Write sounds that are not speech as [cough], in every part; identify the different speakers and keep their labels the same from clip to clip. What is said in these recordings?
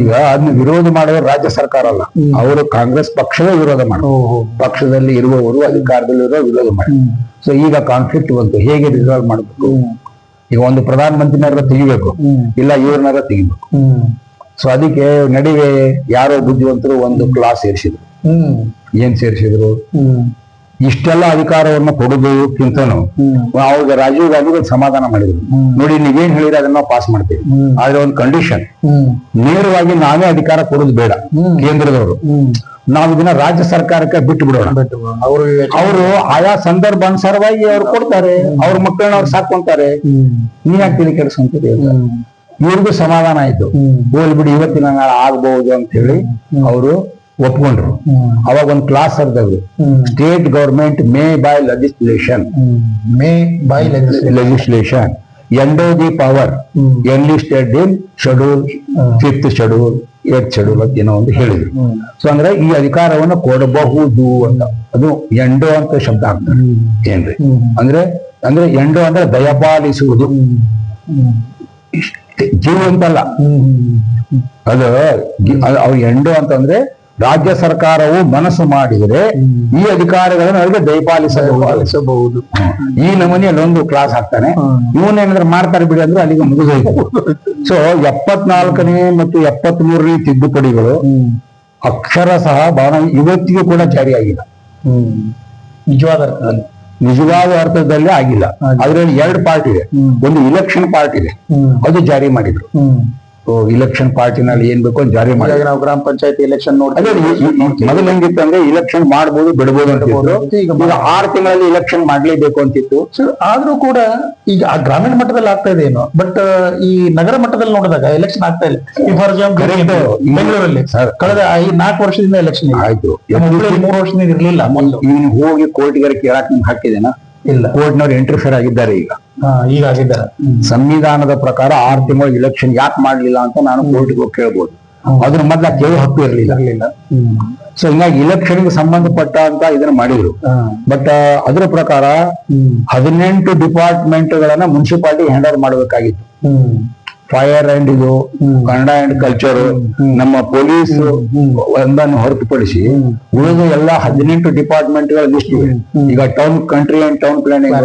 Speaker 1: ಈಗ ಅದನ್ನ ವಿರೋಧ ಮಾಡೋರು ರಾಜ್ಯ ಸರ್ಕಾರ ಅಲ್ಲ. ಅವರು ಕಾಂಗ್ರೆಸ್ ಪಕ್ಷವೇ ವಿರೋಧ ಮಾಡ ಪಕ್ಷದಲ್ಲಿ ಇರುವವರು ಅಧಿಕಾರದಲ್ಲಿರೋ ವಿರೋಧ ಮಾಡಿ ಸೊ ಈಗ ಕಾನ್ಫ್ಲಿಕ್ಟ್ ಬಂತು. ಹೇಗೆ ರಿಸಾಲ್ವ್ ಮಾಡಬೇಕು? ಈಗ ಒಂದು ಪ್ರಧಾನ ಮಂತ್ರಿನಾರ ತೆಗಿಬೇಕು. ಇಲ್ಲ ಇವ್ರನ್ನಾರ ತೆಗಿಬೇಕು. ಸೊ ಅದಕ್ಕೆ ನಡುವೆ ಯಾರೋ ಬುದ್ಧಿವಂತರು ಒಂದು ಕ್ಲಾಸ್ ಸೇರಿಸಿದ್ರು ಏನ್ ಸೇರಿಸಿದ್ರು? ಇಷ್ಟೆಲ್ಲ ಅಧಿಕಾರವನ್ನು ಕೊಡೋದಕ್ಕಿಂತನೂ
Speaker 2: ಅವ್ರಿಗೆ
Speaker 1: ಅವಾಗ ರಾಜೀವ್ ಗಾಂಧಿ ಒಂದು ಸಮಾಧಾನ ಮಾಡಿದ್ರು. ನೋಡಿ ನೀವೇನ್ ಹೇಳಿದ್ರೆ ಅದನ್ನ ಪಾಸ್ ಮಾಡ್ತೀವಿ. ಆದ್ರೆ ಒಂದು ಕಂಡೀಷನ್ ನೇರವಾಗಿ ನಾವೇ ಅಧಿಕಾರ ಕೊಡೋದು ಬೇಡ. ಕೇಂದ್ರದವರು. ನಾವು ಇದನ್ನ ರಾಜ್ಯ ಸರ್ಕಾರಕ್ಕೆ ಬಿಟ್ಟು ಬಿಡೋಣ.
Speaker 2: ಅವರು
Speaker 1: ಅವರು ಆಯಾ ಸಂದರ್ಭ ಅನುಸಾರವಾಗಿ ಅವ್ರು ಕೊಡ್ತಾರೆ. ಅವ್ರ ಮಕ್ಕಳನ್ನ ಅವ್ರು ಸಾಕೊಂತಾರೆ
Speaker 2: ನೀ
Speaker 1: ನೀನ್ ಯಾಕೆ ಕೆಲಸ ಅಂತ ಇವ್ರಿಗೂ ಸಮಾಧಾನ ಆಯ್ತು. ಹೋಲ್ಬಿಡಿ ಬಿಡಿ ಇವತ್ತಿನ ನಾಳೆ ಆಗ್ಬಹುದು ಅಂತ ಹೇಳಿ ಅವರು ಒಪ್ಕೊಂಡ್ರು. ಅವಾಗ ಒಂದು class
Speaker 2: ಅರ್ದವ್ರು
Speaker 1: state government may by legislation
Speaker 2: may by legislation
Speaker 1: endow the power
Speaker 2: N
Speaker 1: enlisted in schedule fifth schedule eighth schedule ಅಂತ ಏನೋ ಒಂದು ಹೇಳಿದ್ರು. ಸೊ ಅಂದ್ರೆ ಈ ಅಧಿಕಾರವನ್ನು ಕೊಡಬಹುದು ಅಂತ. ಅದು ಎಂಡೋ ಅಂತ ಶಬ್ದ ಆಗ್ತದೆ. ಏನ್ರಿ? ಅಂದ್ರೆ ಅಂದ್ರೆ ಎಂಡೋ ಅಂದ್ರೆ ದಯಪಾಲಿಸುವುದು. ಜೀವ ಅಂತಲ್ಲ ಅದು ಅವ್ರು ಎಂಡೋ ಅಂತಂದ್ರೆ ರಾಜ್ಯ ಸರ್ಕಾರವು ಮನಸ್ಸು ಮಾಡಿದರೆ ಈ ಅಧಿಕಾರಿಗಳನ್ನು ಅವರಿಗೆ ದಯಪಾಲಿಸಬಹುದು ಈ ನಮೂನೆಯಲ್ಲಿ ಒಂದು ಕ್ಲಾಸ್ ಹಾಕ್ತಾನೆ. ಇವನೇನಾದ್ರೆ ಮಾಡ್ತಾರೆ ಬಿಡಿ ಅಂದ್ರೆ ಅಲ್ಲಿಗೆ ಮುಗಿದೋಯ್ತು ಸೊ ಎಪ್ಪತ್ನಾಲ್ಕನೇ ಮತ್ತು ಎಪ್ಪತ್ತ್ ಮೂರನೇ ತಿದ್ದುಪಡಿಗಳು ಅಕ್ಷರ ಸಹ ಬಹಳ ಇವತ್ತಿಗೂ ಕೂಡ ಜಾರಿಯಾಗಿಲ್ಲ
Speaker 2: ಹ್ಮ್. ನಿಜವಾದ ಅರ್ಥದಲ್ಲಿ.
Speaker 1: ನಿಜವಾದ ಅರ್ಥದಲ್ಲಿ ಆಗಿಲ್ಲ. ಅದರಲ್ಲಿ ಎರಡು ಪಾರ್ಟ್ ಇದೆ. ಒಂದು ಇಲೆಕ್ಷನ್ ಪಾರ್ಟ್ ಇದೆ. ಅದು ಜಾರಿ ಮಾಡಿದ್ರು. ಇಲೆಕ್ಷನ್ ಪಾರ್ಟಿನಲ್ಲಿ ಏನ್ ಬೇಕೋ ಅಂತ ಜಾರಿ ಮಾಡಿ.
Speaker 2: ನಾವು ಗ್ರಾಮ ಪಂಚಾಯತಿ
Speaker 1: ಇಲೆಕ್ಷನ್ ನೋಡ್ತೀವಿ ಮೊದಲು ಹೆಂಗಿತ್ತು ಅಂದ್ರೆ ಇಲೆಕ್ಷನ್ ಮಾಡಬಹುದು ಬಿಡಬಹುದು ಅಂತ
Speaker 2: ಈಗ
Speaker 1: ಆರು ತಿಂಗಳಲ್ಲಿ ಇಲೆಕ್ಷನ್ ಮಾಡ್ಲೇಬೇಕು ಅಂತಿತ್ತು
Speaker 2: ಸರ್ ಆದ್ರೂ ಕೂಡ ಈಗ ಆ ಗ್ರಾಮೀಣ ಮಟ್ಟದಲ್ಲಿ ಆಗ್ತಾ ಇದೆ ಏನು ಬಟ್ ಈ ನಗರ ಮಟ್ಟದಲ್ಲಿ ನೋಡಿದಾಗ ಎಲೆಕ್ಷನ್ ಆಗ್ತಾ ಇಲ್ಲ. ಫಾರ್ ಎಕ್ಸಾಂಪಲ್ ಬೆಂಗಳೂರಲ್ಲಿ. ಕಳೆದ ಐದು ನಾಲ್ಕು ವರ್ಷದಿಂದ ಎಲೆಕ್ಷನ್
Speaker 1: ಆಯ್ತು.
Speaker 2: ಮೂರು ವರ್ಷದಿಂದ ಇರ್ಲಿಲ್ಲ ಮೊದಲು.
Speaker 1: ಹೋಗಿ ಕೋರ್ಟ್ಗೆ ಕೇಳಕ್ ನಿಮ್ಗೆ ಹಾಕಿದೇನಾ?
Speaker 2: ಇಲ್ಲ.
Speaker 1: ಕೋರ್ಟ್ನವ್ರು ಇಂಟರ್ಫಿಯರ್ ಆಗಿದ್ದಾರೆ ಈಗ.
Speaker 2: ಈಗ ಆಗಿದ್ದಾರೆ.
Speaker 1: ಸಂವಿಧಾನದ ಪ್ರಕಾರ ಆರು ತಿಂಗಳು ಇಲೆಕ್ಷನ್ ಯಾಕೆ ಮಾಡ್ಲಿಲ್ಲ ಅಂತ ನಾನು ಕೋರ್ಟ್ಗೆ ಹೋಗಿ ಕೇಳ್ಬೋದು. ಅದ್ರ ಮೊದ್ಲ ಕೇಳಿ ಹಕ್ಕು ಇರಲಿಲ್ಲ. ಸೊ ಹಿಂಗಾಗಿ ಇಲೆಕ್ಷನ್ಗೆ ಸಂಬಂಧಪಟ್ಟ ಅಂತ ಇದನ್ನ ಮಾಡಿದ್ರು. ಬಟ್ ಅದರ ಪ್ರಕಾರ ಹದಿನೆಂಟು ಡಿಪಾರ್ಟ್ಮೆಂಟ್ ಗಳನ್ನ ಮುನ್ಸಿಪಾಲಿಟಿ ಹ್ಯಾಂಡ್ ಓವರ್ ಮಾಡಬೇಕಾಗಿತ್ತು ಫೈರ್ ಅಂಡ್ ಇದು ಕನ್ನಡ ಅಂಡ್ ಕಲ್ಚರ್ ನಮ್ಮ ಪೊಲೀಸ್ ಒಂದನ್ನು ಹೊರತುಪಡಿಸಿ ಉಳಿದ ಎಲ್ಲ ಹದಿನೆಂಟು ಡಿಪಾರ್ಟ್ಮೆಂಟ್ಗಳ ಲಿಸ್ಟ್ ಇವೆ ಈಗ town country and town planning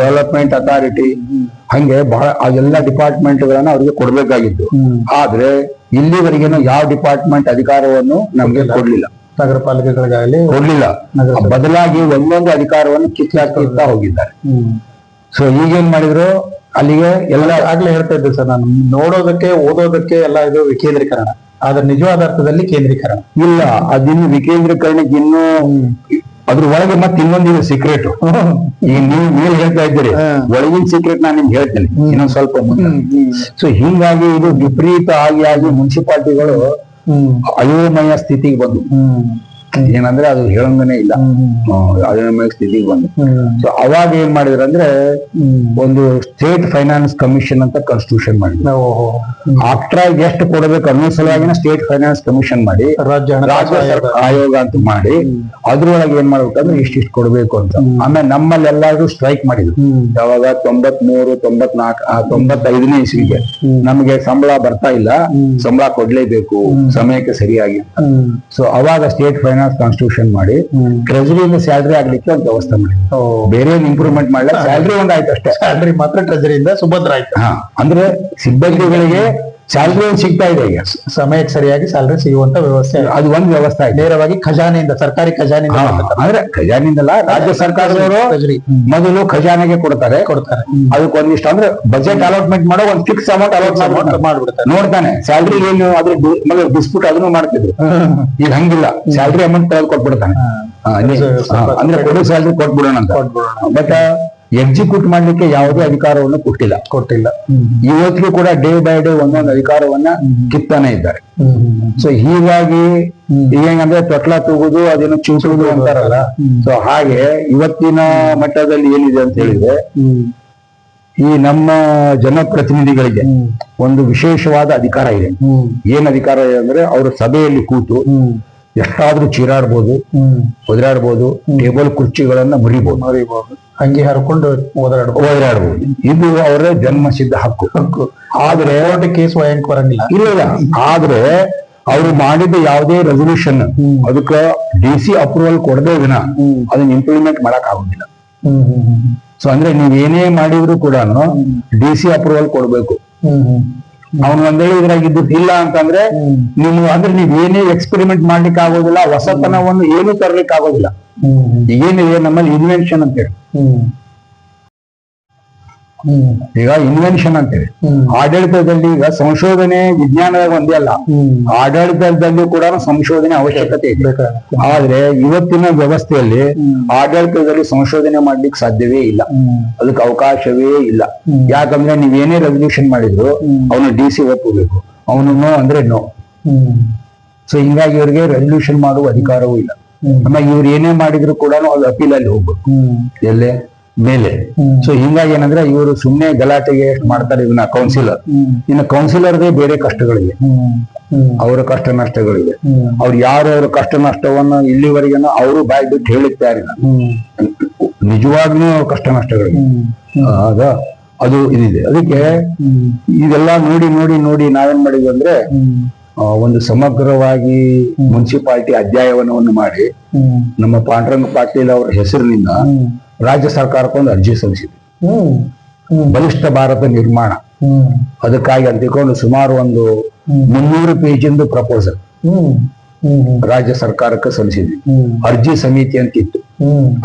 Speaker 1: development authority ಹಂಗೆ ಬಹಳ ಅದೆಲ್ಲ ಡಿಪಾರ್ಟ್ಮೆಂಟ್ ಗಳನ್ನ ಅವ್ರಿಗೆ ಕೊಡ್ಬೇಕಾಗಿತ್ತು. ಆದ್ರೆ ಇಲ್ಲಿವರೆಗೇನು ಯಾವ ಡಿಪಾರ್ಟ್ಮೆಂಟ್ ಅಧಿಕಾರವನ್ನು ನಮ್ಗೆ ಕೊಡ್ಲಿಲ್ಲ.
Speaker 2: ನಗರ ಪಾಲಿಕೆಗಳಿಗಾಗಲಿ
Speaker 1: ಕೊಡ್ಲಿಲ್ಲ. ಬದಲಾಗಿ ಒಂದೊಂದು ಅಧಿಕಾರವನ್ನು ಕಿತ್ತಾಕ್ತಾ ಹೋಗಿದ್ದಾರೆ. ಸೊ ಈಗೇನ್ ಮಾಡಿದ್ರು? ಅಲ್ಲಿಗೆ ಎಲ್ಲ
Speaker 2: ಆಗ್ಲೇ ಹೇಳ್ತಾ ಇದ್ದೆ ಸರ್ ನಾನು ನೋಡೋದಕ್ಕೆ ಓದೋದಕ್ಕೆ ಎಲ್ಲ ಇದು ವಿಕೇಂದ್ರೀಕರಣ. ಆದ್ರೆ ನಿಜವಾದ ಅರ್ಥದಲ್ಲಿ ಕೇಂದ್ರೀಕರಣ.
Speaker 1: ಇಲ್ಲ ಅದಿನ್ನು ವಿಕೇಂದ್ರೀಕರಣಕ್ಕೆ ಇನ್ನೂ ಅದ್ರ ಒಳಗೆ ಮತ್ತೆ ಇನ್ನೊಂದಿನ ಸೀಕ್ರೆಟ್ ಈಗ ನೀವು ಮೇಲೆ ಹೇಳ್ತಾ ಇದ್ದೀರಿ. ಒಳಗಿನ ಸೀಕ್ರೆಟ್ ನಾನು ನಿಮ್ಗೆ ಹೇಳ್ತೇನೆ. ಇನ್ನೊಂದ್ ಸ್ವಲ್ಪ ಮುಂದೆ. ಸೊ ಹಿಂಗಾಗಿ ಇದು ವಿಪರೀತ ಆಗಿ ಆಗಿ ಮುನ್ಸಿಪಾಲ್ಟಿಗಳು ಅಯೋಮಯ ಸ್ಥಿತಿಗೆ ಬಂದು ಏನಂದ್ರೆ ಅದು ಹೇಳಂಗನೇ ಇಲ್ಲ. ಅಯೋಮಯ ಸ್ಥಿತಿಗೆ ಬಂದು. ಸೊ ಅವಾಗ ಏನ್ ಮಾಡಿದ್ರು ಅಂದ್ರೆ ಒಂದು ಸ್ಟೇಟ್ ಫೈನಾನ್ಸ್ ಕಮಿಷನ್ ಅಂತ ಕಾನ್ಸ್ಟಿಟ್ಯೂಷನ್ ಮಾಡಿದ್ರು.
Speaker 2: ನಾವು
Speaker 1: ಆಫ್ಟರ್ ಎಷ್ಟು ಕೊಡಬೇಕು ಅನ್ನೋ ಸಲುವಾಗಿ ಸ್ಟೇಟ್ ಫೈನಾನ್ಸ್ ಕಮಿಷನ್ ಮಾಡಿ
Speaker 2: ರಾಜ್ಯ ಆಯೋಗ.
Speaker 1: ಅಂತ ಮಾಡಿ ಅದ್ರೊಳಗೆ ಏನ್ ಮಾಡ್ಬೇಕಂದ್ರೆ ಇಷ್ಟಿಷ್ಟು ಕೊಡಬೇಕು ಅಂತ. ಆಮೇಲೆ ನಮ್ಮಲ್ಲಿ ಎಲ್ಲಾರು ಸ್ಟ್ರೈಕ್ ಮಾಡಿದ್ರು. ಯಾವಾಗ ತೊಂಬತ್ ಮೂರು ತೊಂಬತ್ನಾಲ್ಕು ತೊಂಬತ್ತೈದನೇ ಇಸ್ವಿಗೆ. ನಮಗೆ ಸಂಬಳ ಬರ್ತಾ ಇಲ್ಲ. ಸಂಬಳ ಕೊಡ್ಲೇಬೇಕು. ಸಮಯಕ್ಕೆ ಸರಿಯಾಗಿ. ಸೊ ಅವಾಗ ಸ್ಟೇಟ್ ಫೈನಾನ್ಸ್ ಕಾನ್ಸ್ಟಿಟ್ಯೂಷನ್ ಮಾಡಿ ಟ್ರೆಜರಿಯಿಂದ ಸ್ಯಾಲ್ರಿ ಆಗ್ಲಿಕ್ಕೆ ಒಂದು ವ್ಯವಸ್ಥೆ ಮಾಡಿ. ಬೇರೆ ಏನ್ ಇಂಪ್ರೂವ್ಮೆಂಟ್ ಮಾಡಲ್ಲ ಸ್ಯಾಲ್ರಿ ಒಂದ್ ಆಯ್ತು ಅಷ್ಟೇ.
Speaker 2: ಸ್ಯಾಲ್ರಿ ಮಾತ್ರ ಟ್ರೆಜರಿಯಿಂದ ಸುಭದ್ರ ಆಯ್ತು.
Speaker 1: ಅಂದ್ರೆ ಸಿಬ್ಬಂದಿಗಳಿಗೆ ಸ್ಯಾಲ್ರಿ ಸಿಗ್ತಾ ಇದೆ ಈಗ?
Speaker 2: ಸಮಯಕ್ಕೆ ಸರಿಯಾಗಿ ಸ್ಯಾಲ್ರಿ ಸಿಗುವಂತ ವ್ಯವಸ್ಥೆ.
Speaker 1: ಅದು ಒಂದು ವ್ಯವಸ್ಥೆ
Speaker 2: ನೇರವಾಗಿ ಖಜಾನೆಯಿಂದ ಸರ್ಕಾರಿ ಖಜಾನೆಯಿಂದ
Speaker 1: ಅಂದ್ರೆ ಖಜಾನೆಯಿಂದಲ್ಲ ರಾಜ್ಯ ಸರ್ಕಾರದವರು ಮೊದಲು ಖಜಾನೆಗೆ ಕೊಡ್ತಾರೆ.
Speaker 2: ಕೊಡ್ತಾರೆ.
Speaker 1: ಅದಕ್ಕೆ ಒಂದಿಷ್ಟು ಅಂದ್ರೆ ಬಜೆಟ್ ಅಲಾಟ್ಮೆಂಟ್ ಮಾಡೋ ಒಂದು ಫಿಕ್ಸ್ ಅಮೌಂಟ್ ಅಲಾಟ್
Speaker 2: ಅಮೌಂಟ್ ಮಾಡ್ಬಿಡ್ತಾರೆ.
Speaker 1: ನೋಡ್ತಾನೆ ಸ್ಯಾಲ್ರಿ ಏನು ಅದ್ರ ಮೊದಲು ಡಿಸ್ಪ್ಯೂಟ್ ಅದನ್ನು ಮಾಡ್ತಿದ್ರು. ಈಗ ಹಂಗಿಲ್ಲ. ಸ್ಯಾಲ್ರಿ ಅಮೌಂಟ್ ತೆಗೆದು ಕೊಟ್ಬಿಡ್ತಾನೆ ಅಂದ್ರೆ ಕೊಡೋ ಸ್ಯಾಲ್ರಿ ಕೊಟ್ಬಿಡೋಣ ಅಂತ.
Speaker 2: ಕೊಟ್ಬಿಡೋಣ.
Speaker 1: ಬಟ್ ಎಕ್ಸಿಕ್ಯೂಟ್ ಮಾಡ್ಲಿಕ್ಕೆ ಯಾವುದೇ ಅಧಿಕಾರವನ್ನು ಕೊಟ್ಟಿಲ್ಲ.
Speaker 2: ಕೊಟ್ಟಿಲ್ಲ.
Speaker 1: ಇವತ್ತಿಗೂ ಕೂಡ ಡೇ ಬೈ ಡೇ ಒಂದೊಂದು ಅಧಿಕಾರವನ್ನ ಕಿತ್ತಾನೆ ಇದ್ದಾರೆ. ಸೊ ಹೀಗಾಗಿ ಏನಂದ್ರೆ ತೊಟ್ಲ ತೂಗುದು ಅದೇನು ಚೂಸುವುದು ಅಂತಾರಲ್ಲ. ಸೊ ಹಾಗೆ ಇವತ್ತಿನ ಮಟ್ಟದಲ್ಲಿ ಏನಿದೆ ಅಂತ ಹೇಳಿದ್ರೆ ಈ ನಮ್ಮ ಜನಪ್ರತಿನಿಧಿಗಳಿಗೆ ಒಂದು ವಿಶೇಷವಾದ ಅಧಿಕಾರ ಇದೆ. ಏನ್ ಅಧಿಕಾರ ಇದೆ ಅಂದ್ರೆ ಅವರು ಸಭೆಯಲ್ಲಿ ಕೂತು ಎಷ್ಟಾದ್ರೂ ಚೀರಾಡ್ಬೋದು
Speaker 2: ಹ್ಮ್.
Speaker 1: ಒದರಾಡ್ಬೋದು ಟೇಬಲ್ ಕುರ್ಚಿಗಳನ್ನ ಮುರಿಬಹುದು
Speaker 2: ಮರಿಬಹುದು ಹಂಗೆ ಹರ್ಕೊಂಡು ಓದಾಡ್ಬೋದು
Speaker 1: ಒದರಾಡ್ಬೋದು. ಇದು ಅವರ ಜನ್ಮ ಸಿದ್ಧ ಹಕ್ಕು. ಆದ್ರೆ
Speaker 2: ಕೋರ್ಟ್ ಕೇಸ್ ವಯಂಕ್ ಬರಂಗಿಲ್ಲ.
Speaker 1: ಇಲ್ಲ ಆದ್ರೆ ಅವರು ಮಾಡಿದ ಯಾವುದೇ ರೆಸೊಲ್ಯೂಷನ್ ಅದಕ್ಕೆ ಡಿ ಸಿ ಅಪ್ರೂವಲ್ ಕೊಡದೇ
Speaker 2: ದಿನ.
Speaker 1: ಅದನ್ನ ಇಂಪ್ಲಿಮೆಂಟ್ ಮಾಡಕ್ ಆಗುದಿಲ್ಲ
Speaker 2: ಹ್ಮ್ ಹ್ಮ್ ಹ್ಮ್.
Speaker 1: ಸೊ ಅಂದ್ರೆ ನೀವ್ ಏನೇ ಮಾಡಿದ್ರು ಕೂಡ ಡಿ ಸಿ ಅಪ್ರೂವಲ್ ಕೊಡ್ಬೇಕು.
Speaker 2: ಹ್ಮ್ ಹ್ಮ್.
Speaker 1: ಅವ್ನು ಇದ್ರಾಗ ಇದ್ದು ಇಲ್ಲ ಅಂತಂದ್ರೆ ನೀವು ಅಂದ್ರೆ ನೀವ್ ಏನೇ ಎಕ್ಸ್ಪೆರಿಮೆಂಟ್ ಮಾಡ್ಲಿಕ್ಕೆ ಆಗೋದಿಲ್ಲ ಹೊಸತನವನ್ನು ಏನು ತರ್ಲಿಕ್ಕೆ ಆಗೋದಿಲ್ಲ ಏನಿದೆ ನಮ್ಮಲ್ಲಿ ಇನ್ವೆನ್ಷನ್ ಅಂತ
Speaker 2: ಹೇಳಿ. ಹ್ಮ್.
Speaker 1: ಈಗ ಇನ್ವೆನ್ಷನ್ ಅಂತೇಳಿ ಆಡಳಿತದಲ್ಲಿ ಈಗ ಸಂಶೋಧನೆ ವಿಜ್ಞಾನದಾಗ ಒಂದೇ ಅಲ್ಲ. ಆಡಳಿತದಲ್ಲಿ ಕೂಡ ಸಂಶೋಧನೆ ಅವಶ್ಯಕತೆ ಇದೆ. ಆದ್ರೆ ಇವತ್ತಿನ ವ್ಯವಸ್ಥೆಯಲ್ಲಿ ಆಡಳಿತದಲ್ಲಿ ಸಂಶೋಧನೆ ಮಾಡ್ಲಿಕ್ಕೆ ಸಾಧ್ಯವೇ ಇಲ್ಲ. ಅದಕ್ಕೆ ಅವಕಾಶವೇ ಇಲ್ಲ. ಯಾಕಂದ್ರೆ ನೀವೇನೇ ರೆಸಲ್ಯೂಷನ್ ಮಾಡಿದ್ರು. ಅವನು ಡಿ ಸಿ ಒಪ್ಪಬೇಕು ಅವನು ನೋ ಅಂದ್ರೆ ನೋ ಸೊ ಹಿಂಗಾಗಿ ಇವರಿಗೆ ರೆಸಲ್ಯೂಷನ್ ಮಾಡುವ ಅಧಿಕಾರವೂ ಇಲ್ಲ. ಆಮೇಲೆ ಇವ್ರು ಏನೇ ಮಾಡಿದ್ರು ಕೂಡ ಅದು ಅಪೀಲ್ ಅಲ್ಲಿ ಹೋಗ್ಬೇಕು ಎಲ್ಲೇ? ಮೇಲೆ. ಸೊ ಹಿಂಗಾಗಿ ಏನಂದ್ರೆ ಇವರು ಸುಮ್ನೆ ಗಲಾಟೆಗೆ ಎಷ್ಟು ಮಾಡ್ತಾರೆ ಇವನ್ನ ಕೌನ್ಸಿಲರ್ ಇನ್ನು ಕೌನ್ಸಿಲರ್ಗೆ ಬೇರೆ ಕಷ್ಟಗಳಿವೆ. ಅವರ ಕಷ್ಟ ನಷ್ಟಗಳಿವೆ. ಅವ್ರು ಯಾರು ಅವ್ರ ಕಷ್ಟ ನಷ್ಟವನ್ನ ಇಲ್ಲಿವರೆಗೇನು ಅವರು ಬಾಯ್ ಬಿಟ್ಟು ಹೇಳಿದ್ದಾರೆ
Speaker 2: ಹ್ಮ್.
Speaker 1: ನಿಜವಾಗ್ಲೂ ಅವ್ರ ಕಷ್ಟ ನಷ್ಟಗಳಿವೆ. ಆಗ ಅದು ಇದಿದೆ. ಅದಕ್ಕೆ ಇದೆಲ್ಲ ನೋಡಿ ನೋಡಿ ನೋಡಿ ನಾವೇನ್ ಮಾಡಿದ್ವಿ ಅಂದ್ರೆ ಒಂದು ಸಮಗ್ರವಾಗಿ ಮುನ್ಸಿಪಾಲಿಟಿ ಅಧ್ಯಾಯವನವನ್ನು ಮಾಡಿ ನಮ್ಮ ಪಾಂಡುರಂಗ ಪಾಟೀಲ್ ಅವರ ಹೆಸರಿನಿಂದ ರಾಜ್ಯ ಸರ್ಕಾರಕ್ಕೆ ಒಂದು ಅರ್ಜಿ
Speaker 2: ಸಲ್ಲಿಸಿದೆ
Speaker 1: ಬಲಿಷ್ಠ ಭಾರತ ನಿರ್ಮಾಣ. ಅದಕ್ಕಾಗಿ ಅಂತಿಕೊಂಡು ಸುಮಾರು ಒಂದು. ಮುನ್ನೂರು ಪೇಜಿಂದು ಪ್ರಪೋಸಲ್ ರಾಜ್ಯ ಸರ್ಕಾರಕ್ಕೆ ಸಲ್ಲಿಸಿದ್ವಿ. ಅರ್ಜಿ ಸಮಿತಿ ಅಂತ ಇತ್ತು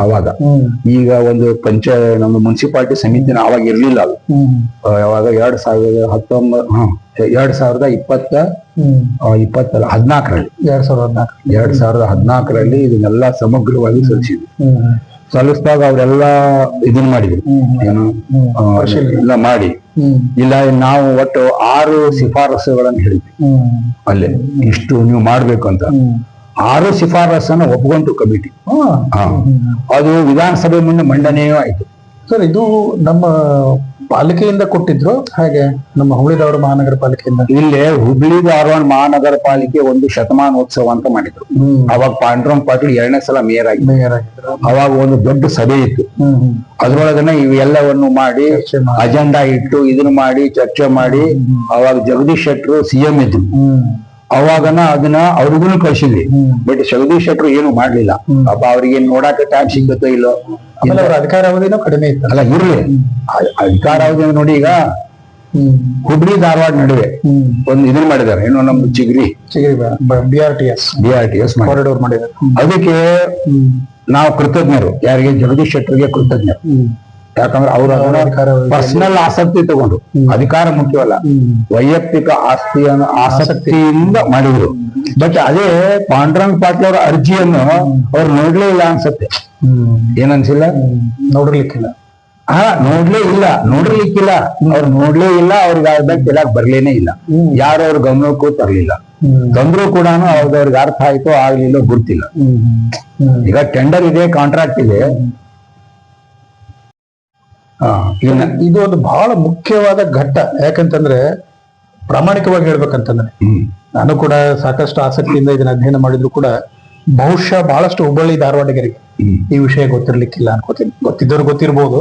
Speaker 1: ಅವಾಗ. ಈಗ ಒಂದು ಪಂಚ ನಮ್ಮ ಮುನ್ಸಿಪಾಲಿಟಿ ಸಮಿತಿನ ಅವಾಗ ಇರ್ಲಿಲ್ಲ ಅದು. ಅವಾಗ ಯಾವಾಗ ಎರಡ್ ಸಾವಿರದ ಹತ್ತೊಂಬತ್ತು ಹಾ ಎರಡ್ ಸಾವಿರದ ಇಪ್ಪತ್ತ ಇಪ್ಪತ್ತಲ್ಲ ಹದಿನಾಲ್ಕರಲ್ಲಿ.
Speaker 2: ಎರಡ್ ಸಾವಿರದ ಹದಿನಾಲ್ಕು.
Speaker 1: ಎರಡ್ ಸಾವಿರದ ಹದಿನಾಲ್ಕರಲ್ಲಿ ಇದನ್ನೆಲ್ಲ ಸಮಗ್ರವಾಗಿ ಸಲ್ಲಿಸಿದ್ವಿ. ಸಲ್ಲಿಸಿದಾಗ ಅವರೆಲ್ಲ ಇದನ್ನ ಮಾಡಿದ್ರು. ಏನು ಎಲ್ಲ ಮಾಡಿ. ಇಲ್ಲ ನಾವು ಒಟ್ಟು ಆರು ಶಿಫಾರಸುಗಳನ್ನು ಹೇಳಿದ್ವಿ. ಅಲ್ಲಿ ಇಷ್ಟು ನೀವು ಮಾಡ್ಬೇಕು ಅಂತ. ಆರು ಶಿಫಾರಸನ್ನ ಒಪ್ಕೊಂತು ಕಮಿಟಿ. ಅದು ವಿಧಾನಸಭೆ ಮುಂದೆ ಮಂಡನೆಯೂ ಆಯ್ತು.
Speaker 2: ಸರ್ ಇದು ನಮ್ಮ ಪಾಲಿಕೆಯಿಂದ ಕೊಟ್ಟಿದ್ರು. ಹಾಗೆ ನಮ್ಮ ಹುಳಿದವರು ಮಹಾನಗರ ಪಾಲಿಕೆಯಿಂದ.
Speaker 1: ಇಲ್ಲಿ ಹುಬ್ಳಿ ಧಾರವಾಡ ಮಹಾನಗರ ಪಾಲಿಕೆ ಒಂದು ಶತಮಾನೋತ್ಸವ ಅಂತ ಮಾಡಿದ್ರು.
Speaker 2: ಹ್ಮ್.
Speaker 1: ಅವಾಗ ಪಾಂಡ್ರಮ್ ಪಾಟೀಲ್ ಎರಡನೇ ಸಲ ಮೇಯರ್ ಆಗಿ
Speaker 2: ಮೇಯರ್ ಆಗಿದ್ರು.
Speaker 1: ಅವಾಗ ಒಂದು ದೊಡ್ಡ ಸಭೆ ಇತ್ತು. ಅದ್ರೊಳಗನೆ ಇವೆಲ್ಲವನ್ನು ಮಾಡಿ ಅಜೆಂಡಾ ಇಟ್ಟು ಇದನ್ನ ಮಾಡಿ ಚರ್ಚೆ ಮಾಡಿ ಅವಾಗ ಜಗದೀಶ್ ಶೆಟ್ರು ಸಿಎಂ ಇದ್ರು. ಅವಾಗನ ಅದನ್ನ ಅವ್ರಿಗೂ ಕಳ್ಸಿದ್ವಿ. ಬಟ್ ಜಗದೀಶ್ ಶೆಟ್ರು ಏನು ಮಾಡ್ಲಿಲ್ಲ. ಅಪ್ಪ ಅವ್ರಿಗೆ ನೋಡಾಕ ಟೈಮ್ ಸಿಗುತ್ತೋ ಇಲ್ಲೋ.
Speaker 2: ಆಮೇಲೆ ಅವ್ರ ಅಧಿಕಾರ ಅವಧಿನೂ ಕಡಿಮೆ ಇತ್ತು.
Speaker 1: ಅಲ್ಲ ಇರ್ಲಿ. ಅಧಿಕಾರ ಅವಧಿ ನೋಡಿ ಈಗ ಹುಬ್ಳಿ ಧಾರವಾಡ ನಡುವೆ ಒಂದು ಇದನ್ನ ಮಾಡಿದ್ದಾರೆ. ಏನು ನಮ್ Chigari.
Speaker 2: Chigari B R T S
Speaker 1: B R T S
Speaker 2: corridor ಮಾಡಿದ್ದಾರೆ.
Speaker 1: ಅದಕ್ಕೆ ನಾವು ಕೃತಜ್ಞರು. ಯಾರಿಗೆ? ಜಗದೀಶ್ ಶೆಟ್ಟರ್ಗೆ ಕೃತಜ್ಞರು. ಯಾಕಂದ್ರೆ ಅವರು ಪರ್ಸನಲ್ ಆಸಕ್ತಿ ತಗೊಂಡು. ಅಧಿಕಾರ ಮುಖ್ಯವಲ್ಲ. ವೈಯಕ್ತಿಕ ಆಸ್ತಿಯನ್ನು ಆಸಕ್ತಿಯಿಂದ ಮಾಡಿದ್ರು. ಬಟ್ ಅದೇ ಪಾಂಡ್ರಂಗ್ ಪಾಟೀಲ್ ಅವರ ಅರ್ಜಿಯನ್ನು ಅವ್ರು ನೋಡ್ಲೇ ಇಲ್ಲ ಅನ್ಸತ್ತೆ. ಏನನ್ಸಿಲ್ಲ
Speaker 2: ನೋಡ್ಲಿಕ್ಕಿಲ್ಲ. ನೋಡಿರ್ಲಿಕ್ಕಿಲ್ಲ
Speaker 1: ಹಾ ನೋಡ್ಲೇ ಇಲ್ಲ. ನೋಡಿರ್ಲಿಕ್ಕಿಲ್ಲ ಅವ್ರು ನೋಡ್ಲೇ ಇಲ್ಲ. ಅವ್ರಿಗೆ ಅದಾಗ ಕೆಳಗ್ ಬರ್ಲೇನೆ ಇಲ್ಲ. ಯಾರು ಅವ್ರ ಗಮನಕ್ಕೂ ತರ್ಲಿಲ್ಲ. ತಂದ್ರೂ ಕೂಡ ಅವ್ರಿಗೆ ಅರ್ಥ ಆಯ್ತೋ ಆಗ್ಲಿಲ್ಲ ಗೊತ್ತಿಲ್ಲ. ಈಗ ಟೆಂಡರ್ ಇದೆ ಕಾಂಟ್ರಾಕ್ಟ್ ಇದೆ.
Speaker 2: ಇದು ಒಂದು ಬಹಳ ಮುಖ್ಯವಾದ ಘಟ್ಟ. ಯಾಕಂತಂದ್ರೆ ಪ್ರಾಮಾಣಿಕವಾಗಿ ಹೇಳ್ಬೇಕಂತಂದ್ರೆ ನಾನು ಕೂಡ ಸಾಕಷ್ಟು ಆಸಕ್ತಿಯಿಂದ ಇದನ್ನ ಅಧ್ಯಯನ ಮಾಡಿದ್ರು ಕೂಡ ಬಹುಶಃ ಬಹಳಷ್ಟು ಹುಬ್ಬಳ್ಳಿ ಧಾರವಾಡಿಗರಿಗೆ ಈ ವಿಷಯ ಗೊತ್ತಿರ್ಲಿಕ್ಕಿಲ್ಲ ಅನ್ಕೋತೀನಿ. ಗೊತ್ತಿದ್ದವ್ರು ಗೊತ್ತಿರ್ಬೋದು.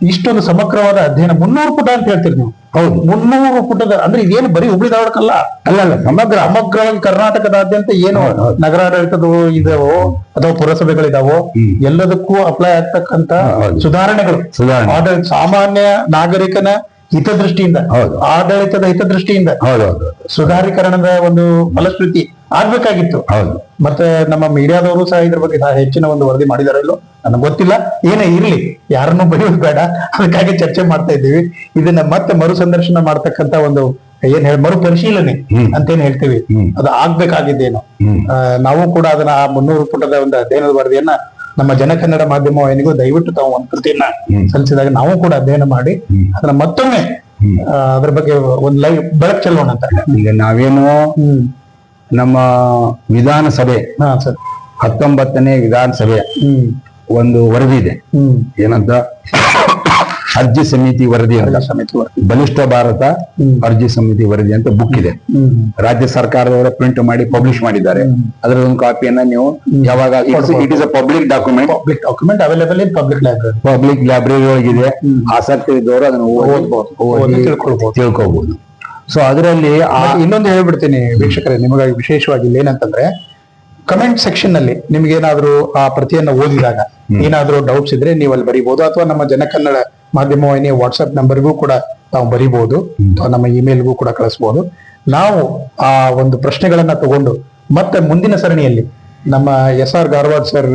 Speaker 2: ಇಷ್ಟೊಂದು ಸಮಗ್ರವಾದ ಅಧ್ಯಯನ ಮುನ್ನೂರು ಪುಟ ಅಂತ ಹೇಳ್ತೀರಿ ನೀವು.
Speaker 1: ಹೌದು.
Speaker 2: ಮುನ್ನೂರು ಪುಟದ ಅಂದ್ರೆ ಇದೇನು ಬರೀ ಹುಬ್ಳಿ ಧಾರವಾಡಕ್ಕಲ್ಲ
Speaker 1: ಅಲ್ಲ ಅಲ್ಲ ಸಮಗ್ರ
Speaker 2: ಸಮಗ್ರ ಕರ್ನಾಟಕದಾದ್ಯಂತ ಏನು ನಗರಾಡಳಿತದವು. ಇದಾವೋ ಅಥವಾ ಪುರಸಭೆಗಳಿದಾವೋ. ಎಲ್ಲದಕ್ಕೂ ಅಪ್ಲೈ ಆಗ್ತಕ್ಕಂತ ಸುಧಾರಣೆಗಳು.
Speaker 1: ಸುಧಾರಣೆ.
Speaker 2: ಆಡಳಿತ ಸಾಮಾನ್ಯ ನಾಗರಿಕನ ಹಿತದೃಷ್ಟಿಯಿಂದ
Speaker 1: ಹೌದು.
Speaker 2: ಆಡಳಿತದ ಹಿತದೃಷ್ಟಿಯಿಂದ ಸುಧಾರೀಕರಣದ ಒಂದು ಫಲಶ್ರುತಿ. ಆಗ್ಬೇಕಾಗಿತ್ತು.
Speaker 1: ಹೌದು.
Speaker 2: ಮತ್ತೆ ನಮ್ಮ ಮೀಡಿಯಾದವರು ಸಹ ಇದ್ರ ಬಗ್ಗೆ ಹೆಚ್ಚಿನ ಒಂದು ವರದಿ ಮಾಡಿದಾರೋ ಇಲ್ಲೋ? ನನಗೆ ಗೊತ್ತಿಲ್ಲ. ಏನೇ ಇರ್ಲಿ ಯಾರನ್ನು ಬರೆಯೋದು ಬೇಡ. ಅದಕ್ಕಾಗಿ ಚರ್ಚೆ ಮಾಡ್ತಾ ಇದ್ದೀವಿ. ಇದನ್ನ ಮತ್ತೆ ಮರು ಸಂದರ್ಶನ ಮಾಡ್ತಕ್ಕಂತ ಒಂದು ಏನ್ ಹೇಳಿ ಮರು ಪರಿಶೀಲನೆ
Speaker 1: ಅಂತ
Speaker 2: ಅಂತೇನ್ ಹೇಳ್ತೀವಿ. ಅದು ಆಗ್ಬೇಕಾಗಿದ್ದೇನು. ನಾವು ಕೂಡ ಅದನ್ನ ಆ ಮುನ್ನೂರು ಪುಟದ ಒಂದು ಅಧ್ಯಯನದ ವರದಿಯನ್ನ ನಮ್ಮ ಜನಕನ್ನಡ ಮಾಧ್ಯಮ ವಾಹಿನಿಗೂ ದಯವಿಟ್ಟು ತಾವು ಒಂದು ಕೃತಿಯನ್ನ ಸಲ್ಲಿಸಿದಾಗ ನಾವು ಕೂಡ ಅಧ್ಯಯನ ಮಾಡಿ ಅದನ್ನ ಮತ್ತೊಮ್ಮೆ. ಅದ್ರ ಬಗ್ಗೆ ಒಂದು ಲೈವ್ ಬೆಳಕ್ ಚೆಲ್ಲೋಣ ಅಂತ.
Speaker 1: ಈಗ ನಾವೇನು ನಮ್ಮ ವಿಧಾನಸಭೆ ಹತ್ತೊಂಬತ್ತನೇ ವಿಧಾನಸಭೆ ಒಂದು ವರದಿ ಇದೆ. ಏನಂತ? ಅರ್ಜಿ ಸಮಿತಿ ವರದಿ
Speaker 2: ಸಮಿತಿ
Speaker 1: ಬಲಿಷ್ಠ ಭಾರತ. ಅರ್ಜಿ ಸಮಿತಿ ವರದಿ ಅಂತ ಬುಕ್ ಇದೆ. ರಾಜ್ಯ ಸರ್ಕಾರದವರ ಪ್ರಿಂಟ್ ಮಾಡಿ ಪಬ್ಲಿಷ್ ಮಾಡಿದ್ದಾರೆ. ಅದರ ಒಂದು ಕಾಪಿಯನ್ನ ನೀವು ಯಾವಾಗ it is a public document
Speaker 2: public document available in public library
Speaker 1: public library ಒಳಗಿದೆ. ಆಸಕ್ತಿ ಇದ್ದವರು ಅದನ್ನು. ತಿಳ್ಕೊಬಹುದು ಸೊ ಅದರಲ್ಲಿ
Speaker 2: ಇನ್ನೊಂದು ಹೇಳ್ಬಿಡ್ತೀನಿ ವೀಕ್ಷಕರೇ ನಿಮಗಾಗಿ ವಿಶೇಷವಾಗಿ ಇಲ್ಲಿ ಏನಂತಂದ್ರೆ ಕಮೆಂಟ್ ಸೆಕ್ಷನ್ನಲ್ಲಿ ನಿಮ್ಗೇನಾದ್ರೂ ಆ ಪ್ರತಿಯನ್ನ ಓದಿದಾಗ ಏನಾದ್ರೂ ಡೌಟ್ಸ್ ಇದ್ರೆ ನೀವು ಅಲ್ಲಿ ಬರೀಬಹುದು ಅಥವಾ ನಮ್ಮ ಜನಕನ್ನಡ ಮಾಧ್ಯಮ ವಾಹಿನಿಯ ವಾಟ್ಸ್ಆಪ್ ನಂಬರ್ಗೂ ಕೂಡ ನಾವು ಬರೀಬಹುದು ಅಥವಾ ನಮ್ಮ ಇಮೇಲ್ಗೂ ಕೂಡ ಕಳಿಸಬಹುದು ನಾವು ಆ ಒಂದು ಪ್ರಶ್ನೆಗಳನ್ನ ತಗೊಂಡು ಮತ್ತೆ ಮುಂದಿನ ಸರಣಿಯಲ್ಲಿ ನಮ್ಮ ಎಸ್ ಆರ್ ಗಾರ್ವಾಡ್ ಸರ್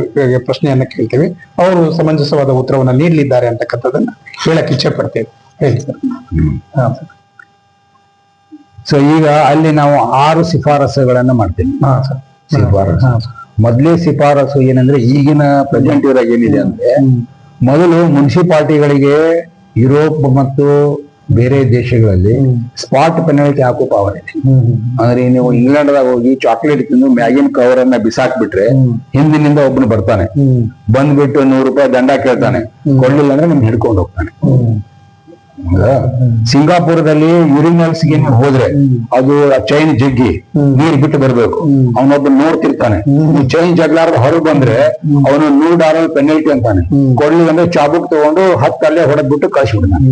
Speaker 2: ಪ್ರಶ್ನೆಯನ್ನ ಕೇಳ್ತೇವೆ. ಅವರು ಸಮಂಜಸವಾದ ಉತ್ತರವನ್ನು ನೀಡಲಿದ್ದಾರೆ ಅಂತಕ್ಕಂಥದ್ದನ್ನ ಹೇಳಕ್ ಇಚ್ಛೆ ಪಡ್ತೇವೆ. ಹೇಳಿ ಸರ್ ಹಾ ಸರ್
Speaker 1: ಸೊ ಈಗ ಅಲ್ಲಿ ನಾವು ಆರು ಶಿಫಾರಸುಗಳನ್ನ ಮಾಡ್ತೀವಿ. ಶಿಫಾರಸು. ಮೊದಲೇ ಶಿಫಾರಸು ಏನಂದ್ರೆ ಈಗಿನ ಪ್ರೆಸೆಂಟ್ ಇರಾಗ ಏನಿದೆ ಅಂದ್ರೆ. ಮೊದಲು ಮುನ್ಸಿಪಾಲ್ಟಿಗಳಿಗೆ ಯುರೋಪ್ ಮತ್ತು ಬೇರೆ ದೇಶಗಳಲ್ಲಿ ಸ್ಪಾಟ್ ಪೆನಾಲ್ಟಿ ಹಾಕೋ ಪವರ್ ಇದೆ. ಅಂದ್ರೆ ನೀವು ಇಂಗ್ಲೆಂಡ್ದಾಗ ಹೋಗಿ ಚಾಕ್ಲೇಟ್ ತಿಂದು ಮ್ಯಾಗಿನ್ ಕವರ್ ಅನ್ನ ಬಿಸಾಕ್ಬಿಟ್ರೆ. ಹಿಂದಿನಿಂದ ಒಬ್ಬನು ಬರ್ತಾನೆ. ಬಂದ್ಬಿಟ್ಟು ನೂರು ರೂಪಾಯಿ ದಂಡ ಕೇಳ್ತಾನೆ. ಕೊಡ್ಲಿಲ್ಲ ಅಂದ್ರೆ ನಿಮ್ಗೆ ಹಿಡ್ಕೊಂಡು ಹೋಗ್ತಾನೆ? ಸಿಂಗಾಪುರದಲ್ಲಿ ಯುರಿನಲ್ಸ್ಗೆ ನೀವು ಹೋದ್ರೆ. ಅದು ಚೈನ್ ಜಗ್ಗಿ. ನೀರ್ ಬಿಟ್ಟು ಬರ್ಬೇಕು. ಅವನೊಬ್ಬ ನೋಡ್ತಿರ್ತಾನೆ. ಚೈನ್ ಜಗ್ಲಾರ್ದ ಹೊರಗೆ ಬಂದ್ರೆ ಅವನು ನೂರು ಡಾಲರ್ ಪೆನಲ್ಟಿ ಅಂತಾನೆ
Speaker 2: ಕೊಡ್ಲಿ
Speaker 1: ಕೊಡ್ಲಿಲ್ಲ ಅಂದ್ರೆ ಚಾಬುಕ್ ತಗೊಂಡು ಹತ್ತಲ್ಲೇ ಹೊಡೆದ್ಬಿಟ್ಟು ಕಳ್ಸಿಬಿಡ್ತಾನೆ.